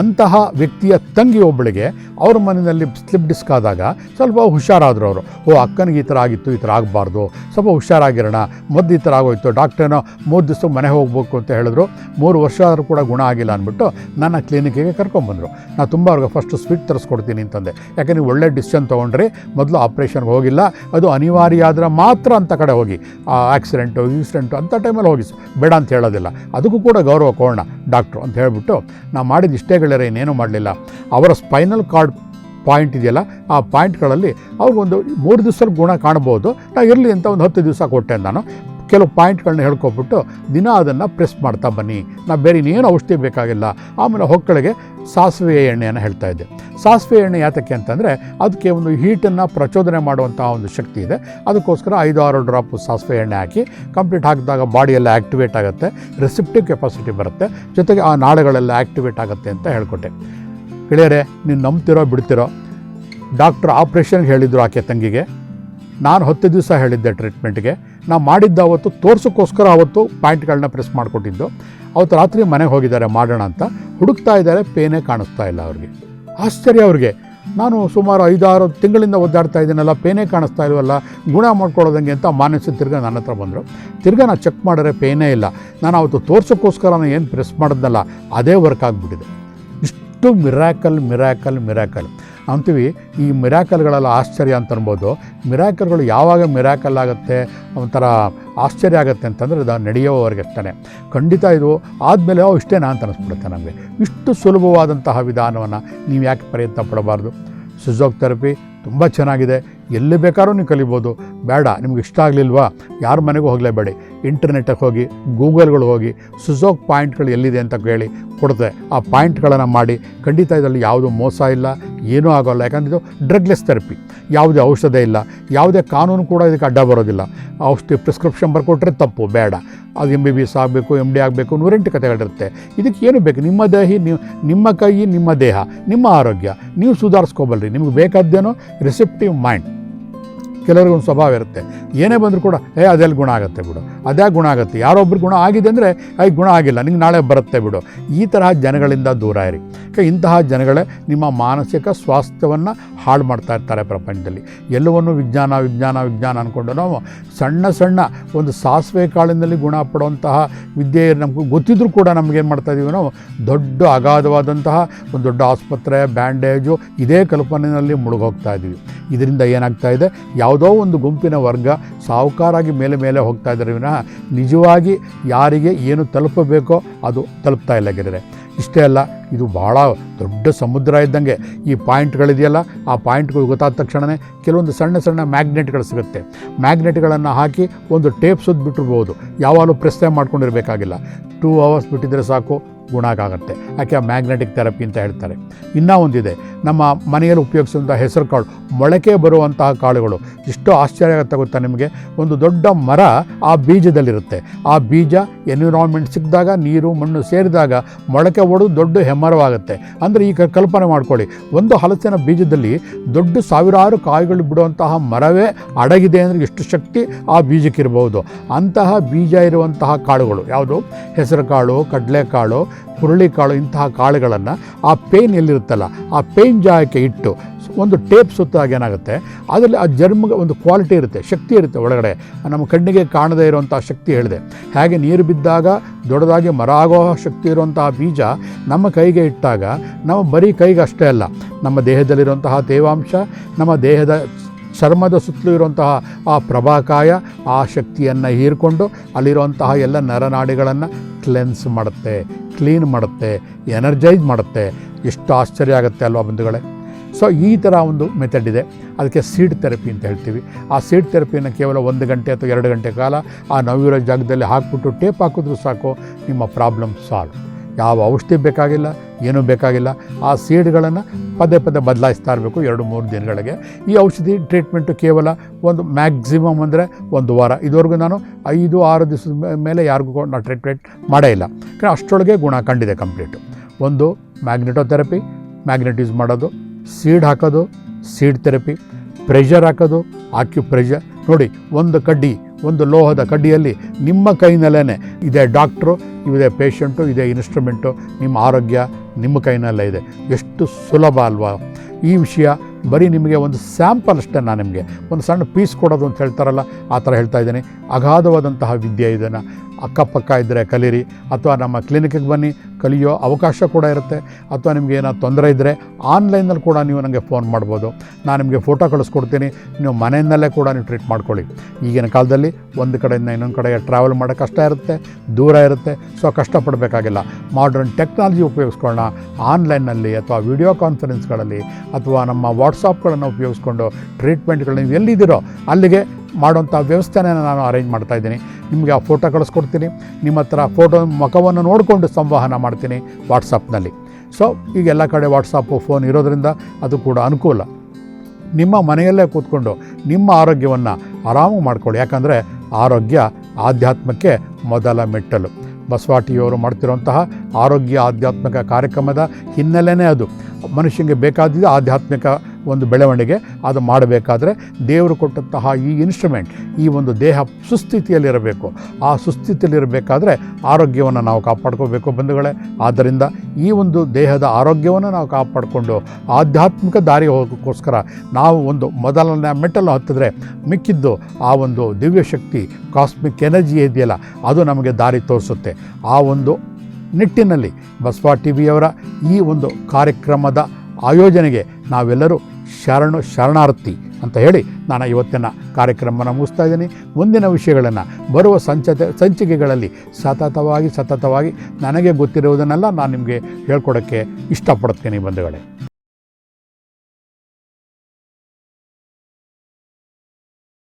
ಅಂತಹ ವ್ಯಕ್ತಿಯ ತಂಗಿ ಒಬ್ಬಳಿಗೆ ಅವ್ರ ಮನೆಯಲ್ಲಿ ಸ್ಲಿಪ್ ಡಿಸ್ಕ್ ಆದಾಗ ಸ್ವಲ್ಪ ಹುಷಾರಾದರು ಅವರು. ಓ, ಅಕ್ಕನಿಗೆ ಈ ಥರ ಆಗಿತ್ತು, ಈ ಥರ ಆಗಬಾರ್ದು. ಸ್ವಲ್ಪ ಹುಷಾರಾಗಿರೋಣ ಮದ್ದು ಈ ಥರ ಆಗೋಯ್ತು. ಡಾಕ್ಟ್ರೇನೋ ಮೂರು ದಿವಸ ಮನೆ ಹೋಗ್ಬೇಕು ಅಂತ ಹೇಳಿದ್ರು. ಮೂರು ವರ್ಷ ಆದರೂ ಕೂಡ ಗುಣ ಆಗಿಲ್ಲ ಅಂದ್ಬಿಟ್ಟು ನನ್ನ ಕ್ಲಿನಿಕ್ಕಿಗೆ ಕರ್ಕೊಂಬಂದರು. ನಾನು ತುಂಬ ಅವ್ರಿಗೆ ಫಸ್ಟ್ ಸ್ವೀಟ್ ತರಿಸ್ಕೊಡ್ತೀನಿ ಅಂತಂದೆ. ಯಾಕೆ, ನೀವು ಒಳ್ಳೆ ಡಿಸಿಷನ್ ತೊಗೊಂಡ್ರಿ, ಮೊದಲು ಆಪ್ರೇಷನ್ಗೆ ಹೋಗಿಲ್ಲ, ಅದು ಅನಿವಾರ್ಯ ಆದರೆ ಮಾತ್ರ ಅಂತ ಕಡೆ ಹೋಗಿ. ಆ ಆಕ್ಸಿಡೆಂಟು, ಇನ್ಸಿಡೆಂಟು ಅಂಥ ಟೈಮಲ್ಲಿ ಹೋಗಿ ಬೇಡ ಅಂತ ಹೇಳೋದಿಲ್ಲ. ಅದಕ್ಕೂ ಕೂಡ ಗೌರವ ಕೊಡೋಣ, ಡಾಕ್ಟ್ರು ಅಂತ ಹೇಳಿಬಿಟ್ಟು ನಾನು ಮಾಡಿದ ಇಷ್ಟೇ ಗೆಳೆಯರೆ ಇನ್ನೇನು ಮಾಡಲಿಲ್ಲ. ಅವರ ಸ್ಪೈನಲ್ ಕಾರ್ಡ್ ಪಾಯಿಂಟ್ ಇದೆಯಲ್ಲ, ಆ ಪಾಯಿಂಟ್ಗಳಲ್ಲಿ ಅವ್ರಿಗೊಂದು ಮೂರು ದಿವ್ಸ ಗುಣ ಕಾಣ್ಬೋದು ನಾ ಇರಲಿ ಅಂತ ಒಂದು ಹತ್ತು ದಿವಸ ಕೊಟ್ಟೆ ನಾನು ಕೆಲವು ಪಾಯಿಂಟ್ಗಳನ್ನ ಹೇಳ್ಕೊಬಿಟ್ಟು ದಿನ ಅದನ್ನು ಪ್ರೆಸ್ ಮಾಡ್ತಾ ಬನ್ನಿ. ನಾ ಬೇರೆ ಇನ್ನೇನು ಔಷಧಿ ಬೇಕಾಗಿಲ್ಲ. ಆಮೇಲೆ ಹೊಕ್ಕಳಿಗೆ ಸಾಸಿವೆ ಎಣ್ಣೆಯನ್ನು ಹೇಳ್ತಾ ಇದ್ದೆ. ಸಾಸಿವೆ ಎಣ್ಣೆ ಯಾತಕ್ಕೆ ಅಂತಂದರೆ ಅದಕ್ಕೆ ಒಂದು ಹೀಟನ್ನು ಪ್ರಚೋದನೆ ಮಾಡುವಂಥ ಒಂದು ಶಕ್ತಿ ಇದೆ. ಅದಕ್ಕೋಸ್ಕರ ಐದು ಆರು ಡ್ರಾಪ್ ಸಾಸಿವೆ ಎಣ್ಣೆ ಹಾಕಿ ಕಂಪ್ಲೀಟ್ ಹಾಕಿದಾಗ ಬಾಡಿಯೆಲ್ಲ ಆ್ಯಕ್ಟಿವೇಟ್ ಆಗುತ್ತೆ. ರೆಸಿಪ್ಟಿವ್ ಕೆಪಾಸಿಟಿ ಬರುತ್ತೆ. ಜೊತೆಗೆ ಆ ನಾಳೆಗಳೆಲ್ಲ ಆ್ಯಕ್ಟಿವೇಟ್ ಆಗುತ್ತೆ ಅಂತ ಹೇಳ್ಕೊಟ್ಟೆ. ಗೆಳೆಯರೆ, ನೀನು ನಂಬ್ತಿರೋ ಬಿಡ್ತಿರೋ ಡಾಕ್ಟ್ರ್ ಆಪ್ರೇಷನ್ಗೆ ಹೇಳಿದ್ರು ಆಕೆ ತಂಗಿಗೆ. ನಾನು ಹತ್ತು ದಿವಸ ಹೇಳಿದ್ದೆ ಟ್ರೀಟ್ಮೆಂಟ್ಗೆ. ನಾ ಮಾಡಿದ್ದ ಅವತ್ತು, ತೋರ್ಸೋಕ್ಕೋಸ್ಕರ ಅವತ್ತು ಪಾಯಿಂಟ್ಗಳನ್ನ ಪ್ರೆಸ್ ಮಾಡಿಕೊಟ್ಟಿದ್ದು. ಅವತ್ತು ರಾತ್ರಿ ಮನೆಗೆ ಹೋಗಿದ್ದಾರೆ, ಮಾಡೋಣ ಅಂತ. ಹುಡುಕ್ತಾ ಇದ್ದಾರೆ, ಪೇನೇ ಕಾಣಿಸ್ತಾ ಇಲ್ಲ ಅವ್ರಿಗೆ. ಆಶ್ಚರ್ಯ ಅವ್ರಿಗೆ. ನಾನು ಸುಮಾರು ಐದಾರು ತಿಂಗಳಿಂದ ಒದ್ದಾಡ್ತಾ ಇದ್ದೀನಲ್ಲ, ಪೇನೇ ಕಾಣಿಸ್ತಾ ಇಲ್ವಲ್ಲ, ಗುಣ ಮಾಡ್ಕೊಳ್ಳೋದಂಗೆ ಅಂತ ಮಾನಸ ತಿರ್ಗಾ ನನ್ನ ಹತ್ರ ಬಂದರು. ತಿರ್ಗಾ ನಾನು ಚೆಕ್ ಮಾಡಿದ್ರೆ ಪೇನೇ ಇಲ್ಲ. ನಾನು ಅವತ್ತು ತೋರ್ಸೋಕ್ಕೋಸ್ಕರ ನಾನು ಏನು ಪ್ರೆಸ್ ಮಾಡಿದ್ನಲ್ಲ, ಅದೇ ವರ್ಕ್ ಆಗಿಬಿಟ್ಟಿದೆ. ಇಷ್ಟು ಮಿರಾಕಲ್ ಮಿರಾಕಲ್ ಮಿರಾಕಲ್. ಅಂತೀವಿ, ಈ ಮಿರಾಕಲ್ಗಳೆಲ್ಲ ಆಶ್ಚರ್ಯ ಅಂತ ಅನ್ಬೋದು. ಮಿರಾಕಲ್ಗಳು ಯಾವಾಗ ಮಿರಾಕಲ್ ಆಗುತ್ತೆ, ಒಂಥರ ಆಶ್ಚರ್ಯ ಆಗುತ್ತೆ ಅಂತಂದರೆ ಅದು ನಡೆಯೋವರೆಗೆ ಅಷ್ಟೇ ಖಂಡಿತ ಇದು ಆದಮೇಲೆ ಅವು ಇಷ್ಟೇನಾ ಅಂತ ಅನಿಸ್ಬಿಡುತ್ತೆ ನಮಗೆ. ಇಷ್ಟು ಸುಲಭವಾದಂತಹ ವಿಧಾನವನ್ನು ನೀವು ಯಾಕೆ ಪ್ರಯತ್ನ ಪಡಬಾರ್ದು? ಸುಜೋಗ್ ಥೆರಪಿ ತುಂಬ ಚೆನ್ನಾಗಿದೆ. ಎಲ್ಲಿ ಬೇಕಾದ್ರೂ ನೀವು ಕಲಿಬೋದು. ಬೇಡ, ನಿಮ್ಗೆ ಇಷ್ಟ ಆಗಲಿಲ್ವಾ? ಯಾರ ಮನೆಗೂ ಹೋಗಲೇಬೇಡಿ. ಇಂಟರ್ನೆಟ್ಟಿಗೆ ಹೋಗಿ, ಗೂಗಲ್ಗಳು ಹೋಗಿ ಸುಜೋಕ್ ಪಾಯಿಂಟ್ಗಳು ಎಲ್ಲಿದೆ ಅಂತ ಕೇಳಿ ಕೊಡುತ್ತೆ ಆ ಪಾಯಿಂಟ್ಗಳನ್ನು ಮಾಡಿ, ಖಂಡಿತ ಇದರಲ್ಲಿ ಯಾವುದೂ ಮೋಸ ಇಲ್ಲ, ಏನೂ ಆಗೋಲ್ಲ. ಯಾಕಂದ್ರೆ ಇದು ಡ್ರಗ್ಲೆಸ್ ಥೆರಪಿ. ಯಾವುದೇ ಔಷಧ ಇಲ್ಲ, ಯಾವುದೇ ಕಾನೂನು ಕೂಡ ಇದಕ್ಕೆ ಅಡ್ಡ ಬರೋದಿಲ್ಲ. ಔಷಧಿ ಪ್ರಿಸ್ಕ್ರಿಪ್ಷನ್ ಬರ್ಕೊಟ್ರೆ ತಪ್ಪು, ಬೇಡ. ಅದು ಎಂ ಬಿ ಬಿ ಎಸ್ ಆಗಬೇಕು ಎಂ ಡಿ ಆಗಬೇಕು ನೂರೆಂಟು ಕತೆಗಳಿರುತ್ತೆ ಇದಕ್ಕೆ ಏನು ಬೇಕು? ನಿಮ್ಮ ದೇಹಿ ನಿಮ್ಮ ಕೈ, ನಿಮ್ಮ ದೇಹ, ನಿಮ್ಮ ಆರೋಗ್ಯ. ನೀವು ಸುಧಾರಿಸ್ಕೋಬಲ್ರಿ. ನಿಮ್ಗೆ ಬೇಕಾದ್ದೇನೋ ರಿಸೆಪ್ಟಿವ್ ಮೈಂಡ್. ಕೆಲವ್ರಿಗೊಂದು ಸ್ವಭಾವ ಇರುತ್ತೆ. ಏನೇ ಬಂದರೂ ಕೂಡ, ಏ, ಅದೆಲ್ಲ ಗುಣ ಆಗುತ್ತೆ ಬಿಡು. ಅದೇ ಗುಣ ಆಗುತ್ತೆ. ಯಾರೊಬ್ರು ಗುಣ ಆಗಿದೆ ಅಂದರೆ ಐ ಗುಣ ಆಗಿಲ್ಲ. ನಿಂಗೆ ನಾಳೆ ಬರುತ್ತೆ ಬಿಡು. ಈ ತರಹ ಜನಗಳಿಂದ ದೂರ ಇರಿ. ಇಂತಹ ಜನಗಳೇ ನಿಮ್ಮ ಮಾನಸಿಕ ಸ್ವಾಸ್ಥ್ಯವನ್ನು ಹಾಳು ಮಾಡ್ತಾ ಇರ್ತಾರೆ ಪ್ರಪಂಚದಲ್ಲಿ. ಎಲ್ಲವನ್ನು ವಿಜ್ಞಾನ ವಿಜ್ಞಾನ ವಿಜ್ಞಾನ ಅಂದ್ಕೊಂಡು ನಾವು ಸಣ್ಣ ಸಣ್ಣ ಒಂದು ಸಾಸಿವೆ ಕಾಳಿನಲ್ಲಿ ಗುಣ ಪಡುವಂತಹ ವಿದ್ಯೆ ನಮಗೆ ಗೊತ್ತಿದ್ದರೂ ಕೂಡ ನಮಗೇನು ಮಾಡ್ತಾ ಇದ್ದೀವಿ ನಾವು? ದೊಡ್ಡ ಅಗಾಧವಾದಂತಹ ಒಂದು ದೊಡ್ಡ ಆಸ್ಪತ್ರೆ, ಬ್ಯಾಂಡೇಜು, ಇದೇ ಕಲ್ಪನೆಯಲ್ಲಿ ಮುಳುಗೋಗ್ತಾ ಇದ್ದೀವಿ ಇದರಿಂದ ಏನಾಗ್ತಾ ಇದೆ? ಯಾವುದೋ ಒಂದು ಗುಂಪಿನ ವರ್ಗ ಸಾಹುಕಾರಾಗಿ ಮೇಲೆ ಮೇಲೆ ಹೋಗ್ತಾ ಇದ್ದಾರೆ ವಿನಃ ನಿಜವಾಗಿ ಯಾರಿಗೆ ಏನು ತಲುಪಬೇಕೋ ಅದು ತಲುಪ್ತಾ ಇಲ್ಲ ಗೆಳೆಯರೆ ಇಷ್ಟೇ ಅಲ್ಲ, ಇದು ಭಾಳ ದೊಡ್ಡ ಸಮುದ್ರ ಇದ್ದಂಗೆ ಈ ಪಾಯಿಂಟ್ಗಳಿದೆಯಲ್ಲ, ಆ ಪಾಯಿಂಟ್ಗಳು ಗೊತ್ತಾದ ತಕ್ಷಣವೇ ಕೆಲವೊಂದು ಸಣ್ಣ ಸಣ್ಣ ಮ್ಯಾಗ್ನೆಟ್ಗಳು ಸಿಗುತ್ತೆ. ಮ್ಯಾಗ್ನೆಟ್ಗಳನ್ನು ಹಾಕಿ ಒಂದು ಟೇಪ್ ಬಿಟ್ಟಿರ್ಬೋದು ಯಾವಾಗಲೂ ಪ್ರಶ್ನೆ ಮಾಡ್ಕೊಂಡಿರಬೇಕಾಗಿಲ್ಲ. ಟೂ ಅವರ್ಸ್ ಬಿಟ್ಟಿದ್ರೆ ಸಾಕು ಗುಣ ಆಗುತ್ತೆ ಯಾಕೆ ಮ್ಯಾಗ್ನೆಟಿಕ್ ಥೆರಪಿ ಅಂತ ಹೇಳ್ತಾರೆ. ಇನ್ನೂ ಒಂದಿದೆ. ನಮ್ಮ ಮನೆಯಲ್ಲಿ ಉಪಯೋಗಿಸುವಂಥ ಹೆಸರು ಕಾಳು, ಮೊಳಕೆ ಬರುವಂತಹ ಕಾಳುಗಳು. ಎಷ್ಟು ಆಶ್ಚರ್ಯ ಆಗುತ್ತೆ ಗೊತ್ತಾ ನಿಮಗೆ? ಒಂದು ದೊಡ್ಡ ಮರ ಆ ಬೀಜದಲ್ಲಿರುತ್ತೆ. ಆ ಬೀಜ ಎನ್ವಿರಾನ್ಮೆಂಟ್ ಸಿಕ್ಕಿದಾಗ, ನೀರು, ಮಣ್ಣು ಸೇರಿದಾಗ ಮೊಳಕೆ ಒಡೆದು ದೊಡ್ಡ ಹೆಮ್ಮರವಾಗುತ್ತೆ. ಅಂದರೆ ಈಗ ಕಲ್ಪನೆ ಮಾಡ್ಕೊಳ್ಳಿ. ಒಂದು ಹಲಸಿನ ಬೀಜದಲ್ಲಿ ದೊಡ್ಡ ಸಾವಿರಾರು ಕಾಯಿಗಳು ಬಿಡುವಂತಹ ಮರವೇ ಅಡಗಿದೆ ಅಂದರೆ ಎಷ್ಟು ಶಕ್ತಿ ಆ ಬೀಜಕ್ಕಿರಬಹುದು ಅಂತಹ ಬೀಜ ಇರುವಂತಹ ಕಾಳುಗಳು ಯಾವುದು? ಹೆಸರು ಕಾಳು ಕಡಲೆಕಾಳು ಹುರುಳಿಕಾಳು ಇಂತಹ ಕಾಳುಗಳನ್ನು ಆ ಪೇನ್ ಎಲ್ಲಿರುತ್ತಲ್ಲ, ಆ ಪೇನ್ ಜಾಗಕ್ಕೆ ಇಟ್ಟು ಒಂದು ಟೇಪ್ ಸುತ್ತಾಗ ಏನಾಗುತ್ತೆ, ಅದರಲ್ಲಿ ಆ ಜರ್ಮ್ಗೆ ಒಂದು ಕ್ವಾಲಿಟಿ ಇರುತ್ತೆ, ಶಕ್ತಿ ಇರುತ್ತೆ ಒಳಗಡೆ. ನಮ್ಮ ಕಣ್ಣಿಗೆ ಕಾಣದೇ ಇರುವಂಥ ಶಕ್ತಿ ಹೇಳಿದೆ. ಹಾಗೆ ನೀರು ಬಿದ್ದಾಗ ದೊಡ್ಡದಾಗಿ ಮರ ಆಗೋ ಶಕ್ತಿ ಇರುವಂತಹ ಬೀಜ ನಮ್ಮ ಕೈಗೆ ಇಟ್ಟಾಗ ನಾವು ಬರೀ ಕೈಗೆ ಅಷ್ಟೇ ಅಲ್ಲ, ನಮ್ಮ ದೇಹದಲ್ಲಿರುವಂತಹ ತೇವಾಂಶ, ನಮ್ಮ ದೇಹದ ಚರ್ಮದ ಸುತ್ತಲೂ ಇರುವಂತಹ ಆ ಪ್ರಭಾಕಾಯ, ಆ ಶಕ್ತಿಯನ್ನು ಹೀರಿಕೊಂಡು ಅಲ್ಲಿರುವಂತಹ ಎಲ್ಲ ನರನಾಡಿಗಳನ್ನು ಕ್ಲೆನ್ಸ್ ಮಾಡುತ್ತೆ ಕ್ಲೀನ್ ಮಾಡುತ್ತೆ ಎನರ್ಜೈಸ್ ಮಾಡುತ್ತೆ. ಎಷ್ಟು ಆಶ್ಚರ್ಯ ಆಗುತ್ತೆ ಅಲ್ವಾ ಬಂಧುಗಳೇ? ಸೊ ಈ ಥರ ಒಂದು ಮೆಥಡ್ ಇದೆ. ಅದಕ್ಕೆ ಸೀಡ್ ಥೆರಪಿ ಅಂತ ಹೇಳ್ತೀವಿ. ಆ ಸೀಡ್ ಥೆರಪಿಯನ್ನು ಕೇವಲ ಒಂದು ಗಂಟೆ ಅಥವಾ ಎರಡು ಗಂಟೆ ಕಾಲ ಆ ನವಿರೋ ಜಾಗದಲ್ಲಿ ಹಾಕ್ಬಿಟ್ಟು ಟೇಪ್ ಹಾಕಿದ್ರೂ ಸಾಕು, ನಿಮ್ಮ ಪ್ರಾಬ್ಲಮ್ ಸಾಲ್ವ್ ಯಾವ ಔಷಧಿ ಬೇಕಾಗಿಲ್ಲ, ಏನೂ ಬೇಕಾಗಿಲ್ಲ. ಆ ಸೀಡ್ಗಳನ್ನು ಪದೇ ಪದೇ ಬದಲಾಯಿಸ್ತಾ ಇರಬೇಕು ಎರಡು ಮೂರು ದಿನಗಳಿಗೆ. ಈ ಔಷಧಿ ಟ್ರೀಟ್ಮೆಂಟು ಕೇವಲ ಒಂದು ಮ್ಯಾಕ್ಸಿಮಮ್ ಅಂದರೆ ಒಂದು ವಾರ. ಇದುವರೆಗೂ ನಾನು ಐದು, ಆರು ದಿವಸದ ಮೇಲೆ ಯಾರಿಗೂ ನಾನು ಟ್ರೀಟ್ಮೆಂಟ್ ಮಾಡೇ ಇಲ್ಲ. ಯಾಕಂದರೆ ಅಷ್ಟರೊಳಗೆ ಗುಣ ಕಂಡಿದೆ ಕಂಪ್ಲೀಟು. ಒಂದು, ಮ್ಯಾಗ್ನೆಟೋಥೆರಪಿ, ಮ್ಯಾಗ್ನೆಟ್ ಯೂಸ್ ಮಾಡೋದು. ಸೀಡ್ ಹಾಕೋದು, ಸೀಡ್ ಥೆರಪಿ, ಪ್ರೆಷರ್ ಹಾಕೋದು, ಆಕ್ಯುಪ್ರೆಷರ್. ನೋಡಿ, ಒಂದು ಕಡ್ಡಿ ಒಂದು ಲೋಹದ ಕಡ್ಡಿಯಲ್ಲಿ ನಿಮ್ಮ ಕೈನಲ್ಲೇ ಇದೆ ಡಾಕ್ಟ್ರು, ಇದೆ ಪೇಷಂಟು, ಇದೆ ಇನ್ಸ್ಟ್ರೂಮೆಂಟು, ನಿಮ್ಮ ಆರೋಗ್ಯ ನಿಮ್ಮ ಕೈನಲ್ಲೇ ಇದೆ. ಎಷ್ಟು ಸುಲಭ ಅಲ್ವಾ? ಈ ವಿಷಯ ಬರೀ ನಿಮಗೆ ಒಂದು ಸ್ಯಾಂಪಲ್ ಅಷ್ಟೇ ನಾನು ನಿಮಗೆ. ಒಂದು ಸಣ್ಣ ಪೀಸ್ ಕೊಡೋದು ಅಂತ ಹೇಳ್ತಾರಲ್ಲ, ಆ ಥರ ಹೇಳ್ತಾ ಇದ್ದೀನಿ. ಅಗಾಧವಾದಂತಹ ವಿದ್ಯೆ ಇದನ್ನು. ಅಕ್ಕಪಕ್ಕ ಇದ್ದರೆ ಕಲೀರಿ. ಅಥವಾ ನಮ್ಮ ಕ್ಲಿನಿಕ್ಗೆ ಬನ್ನಿ, ಕಲಿಯೋ ಅವಕಾಶ ಕೂಡ ಇರುತ್ತೆ. ಅಥವಾ ನಿಮಗೆ ಏನಾದ್ರು ತೊಂದರೆ ಇದ್ದರೆ ಆನ್ಲೈನಲ್ಲಿ ಕೂಡ ನೀವು ನನಗೆ ಫೋನ್ ಮಾಡ್ಬೋದು. ನಾನು ನಿಮಗೆ ಫೋಟೋ ಕಳಿಸ್ಕೊಡ್ತೀನಿ. ನೀವು ಮನೆಯಲ್ಲೇ ಕೂಡ ನೀವು ಟ್ರೀಟ್ ಮಾಡ್ಕೊಳ್ಳಿ. ಈಗಿನ ಕಾಲದಲ್ಲಿ ಒಂದು ಕಡೆಯಿಂದ ಇನ್ನೊಂದು ಕಡೆಗೆ ಟ್ರಾವೆಲ್ ಮಾಡೋಕೆ ಕಷ್ಟ ಇರುತ್ತೆ, ದೂರ ಇರುತ್ತೆ. ಸೊ ಕಷ್ಟಪಡಬೇಕಾಗಿಲ್ಲ. ಮಾಡ್ರನ್ ಟೆಕ್ನಾಲಜಿ ಉಪಯೋಗಿಸ್ಕೊಳ್ಳೋಣ. ಆನ್ಲೈನ್ನಲ್ಲಿ ಅಥವಾ ವಿಡಿಯೋ ಕಾನ್ಫರೆನ್ಸ್ಗಳಲ್ಲಿ ಅಥವಾ ನಮ್ಮ ವಾಟ್ಸಾಪ್ಗಳನ್ನು ಉಪಯೋಗಿಸ್ಕೊಂಡು ಟ್ರೀಟ್ಮೆಂಟ್ಗಳು ನೀವು ಎಲ್ಲಿದ್ದೀರೋ ಅಲ್ಲಿಗೆ ಮಾಡೋಂಥ ವ್ಯವಸ್ಥೆನ ನಾನು ಅರೇಂಜ್ ಮಾಡ್ತಾ ಇದ್ದೀನಿ. ನಿಮಗೆ ಆ ಫೋಟೋ ಕಳಿಸ್ಕೊಡ್ತೀನಿ. ನಿಮ್ಮ ಹತ್ರ ಫೋಟೋ ಮುಖವನ್ನು ನೋಡಿಕೊಂಡು ಸಂವಹನ ಮಾಡ್ತೀನಿ ವಾಟ್ಸಪ್ನಲ್ಲಿ ಸೊ ಈಗ ಎಲ್ಲ ಕಡೆ ವಾಟ್ಸಪ್ಪು ಫೋನ್ ಇರೋದ್ರಿಂದ ಅದು ಕೂಡ ಅನುಕೂಲ. ನಿಮ್ಮ ಮನೆಯಲ್ಲೇ ಕೂತ್ಕೊಂಡು ನಿಮ್ಮ ಆರೋಗ್ಯವನ್ನು ಆರಾಮ ಮಾಡ್ಕೊಳ್ಳಿ. ಯಾಕಂದರೆ ಆರೋಗ್ಯ ಆಧ್ಯಾತ್ಮಕ್ಕೆ ಮೊದಲ ಮೆಟ್ಟಲು. ಬಸವಾಟಿಯವರು ಮಾಡ್ತಿರುವಂತಹ ಆರೋಗ್ಯ ಆಧ್ಯಾತ್ಮಿಕ ಕಾರ್ಯಕ್ರಮದ ಹಿನ್ನೆಲೆನೇ ಅದು. ಮನುಷ್ಯನಿಗೆ ಬೇಕಾದಿದ್ದು ಆಧ್ಯಾತ್ಮಿಕ ಒಂದು ಬೆಳವಣಿಗೆ ಅದು ಮಾಡಬೇಕಾದ್ರೆ ದೇವರು ಕೊಟ್ಟಂತಹ ಈ ಇನ್ಸ್ಟ್ರೂಮೆಂಟ್ ಈ ಒಂದು ದೇಹ ಸುಸ್ಥಿತಿಯಲ್ಲಿರಬೇಕು. ಆ ಸುಸ್ಥಿತಿಯಲ್ಲಿರಬೇಕಾದ್ರೆ ಆರೋಗ್ಯವನ್ನು ನಾವು ಕಾಪಾಡ್ಕೋಬೇಕು ಬಂಧುಗಳೇ. ಆದ್ದರಿಂದ ಈ ಒಂದು ದೇಹದ ಆರೋಗ್ಯವನ್ನು ನಾವು ಕಾಪಾಡಿಕೊಂಡು ಆಧ್ಯಾತ್ಮಿಕ ದಾರಿ ಹೋಗೋಕ್ಕೋಸ್ಕರ ನಾವು ಒಂದು ಮೊದಲನೇ ಮೆಟ್ಟಲು ಹತ್ತಿದ್ರೆ ಮಿಕ್ಕಿದ್ದು ಆ ಒಂದು ದಿವ್ಯ ಶಕ್ತಿ ಕಾಸ್ಮಿಕ್ ಎನರ್ಜಿ ಇದೆಯಲ್ಲ, ಅದು ನಮಗೆ ದಾರಿ ತೋರಿಸುತ್ತೆ. ಆ ಒಂದು ನಿಟ್ಟಿನಲ್ಲಿ ಬಸವ ಟಿ ವಿಯವರ ಈ ಒಂದು ಕಾರ್ಯಕ್ರಮದ ಆಯೋಜನೆಗೆ ನಾವೆಲ್ಲರೂ ಶರಣು ಶರಣಾರ್ಥಿ ಅಂತ ಹೇಳಿ ನಾನು ಇವತ್ತಿನ ಕಾರ್ಯಕ್ರಮವನ್ನು ಮುಗಿಸ್ತಾ ಇದ್ದೀನಿ. ಮುಂದಿನ ವಿಷಯಗಳನ್ನು ಬರುವ ಸಂಚತೆ ಸಂಚಿಕೆಗಳಲ್ಲಿ ಸತತವಾಗಿ ಸತತವಾಗಿ ನನಗೆ ಗೊತ್ತಿರುವುದನ್ನೆಲ್ಲ ನಾನು ನಿಮಗೆ ಹೇಳ್ಕೊಡೋಕ್ಕೆ ಇಷ್ಟಪಡ್ತೀನಿ ಬಂಧುಗಳೇ.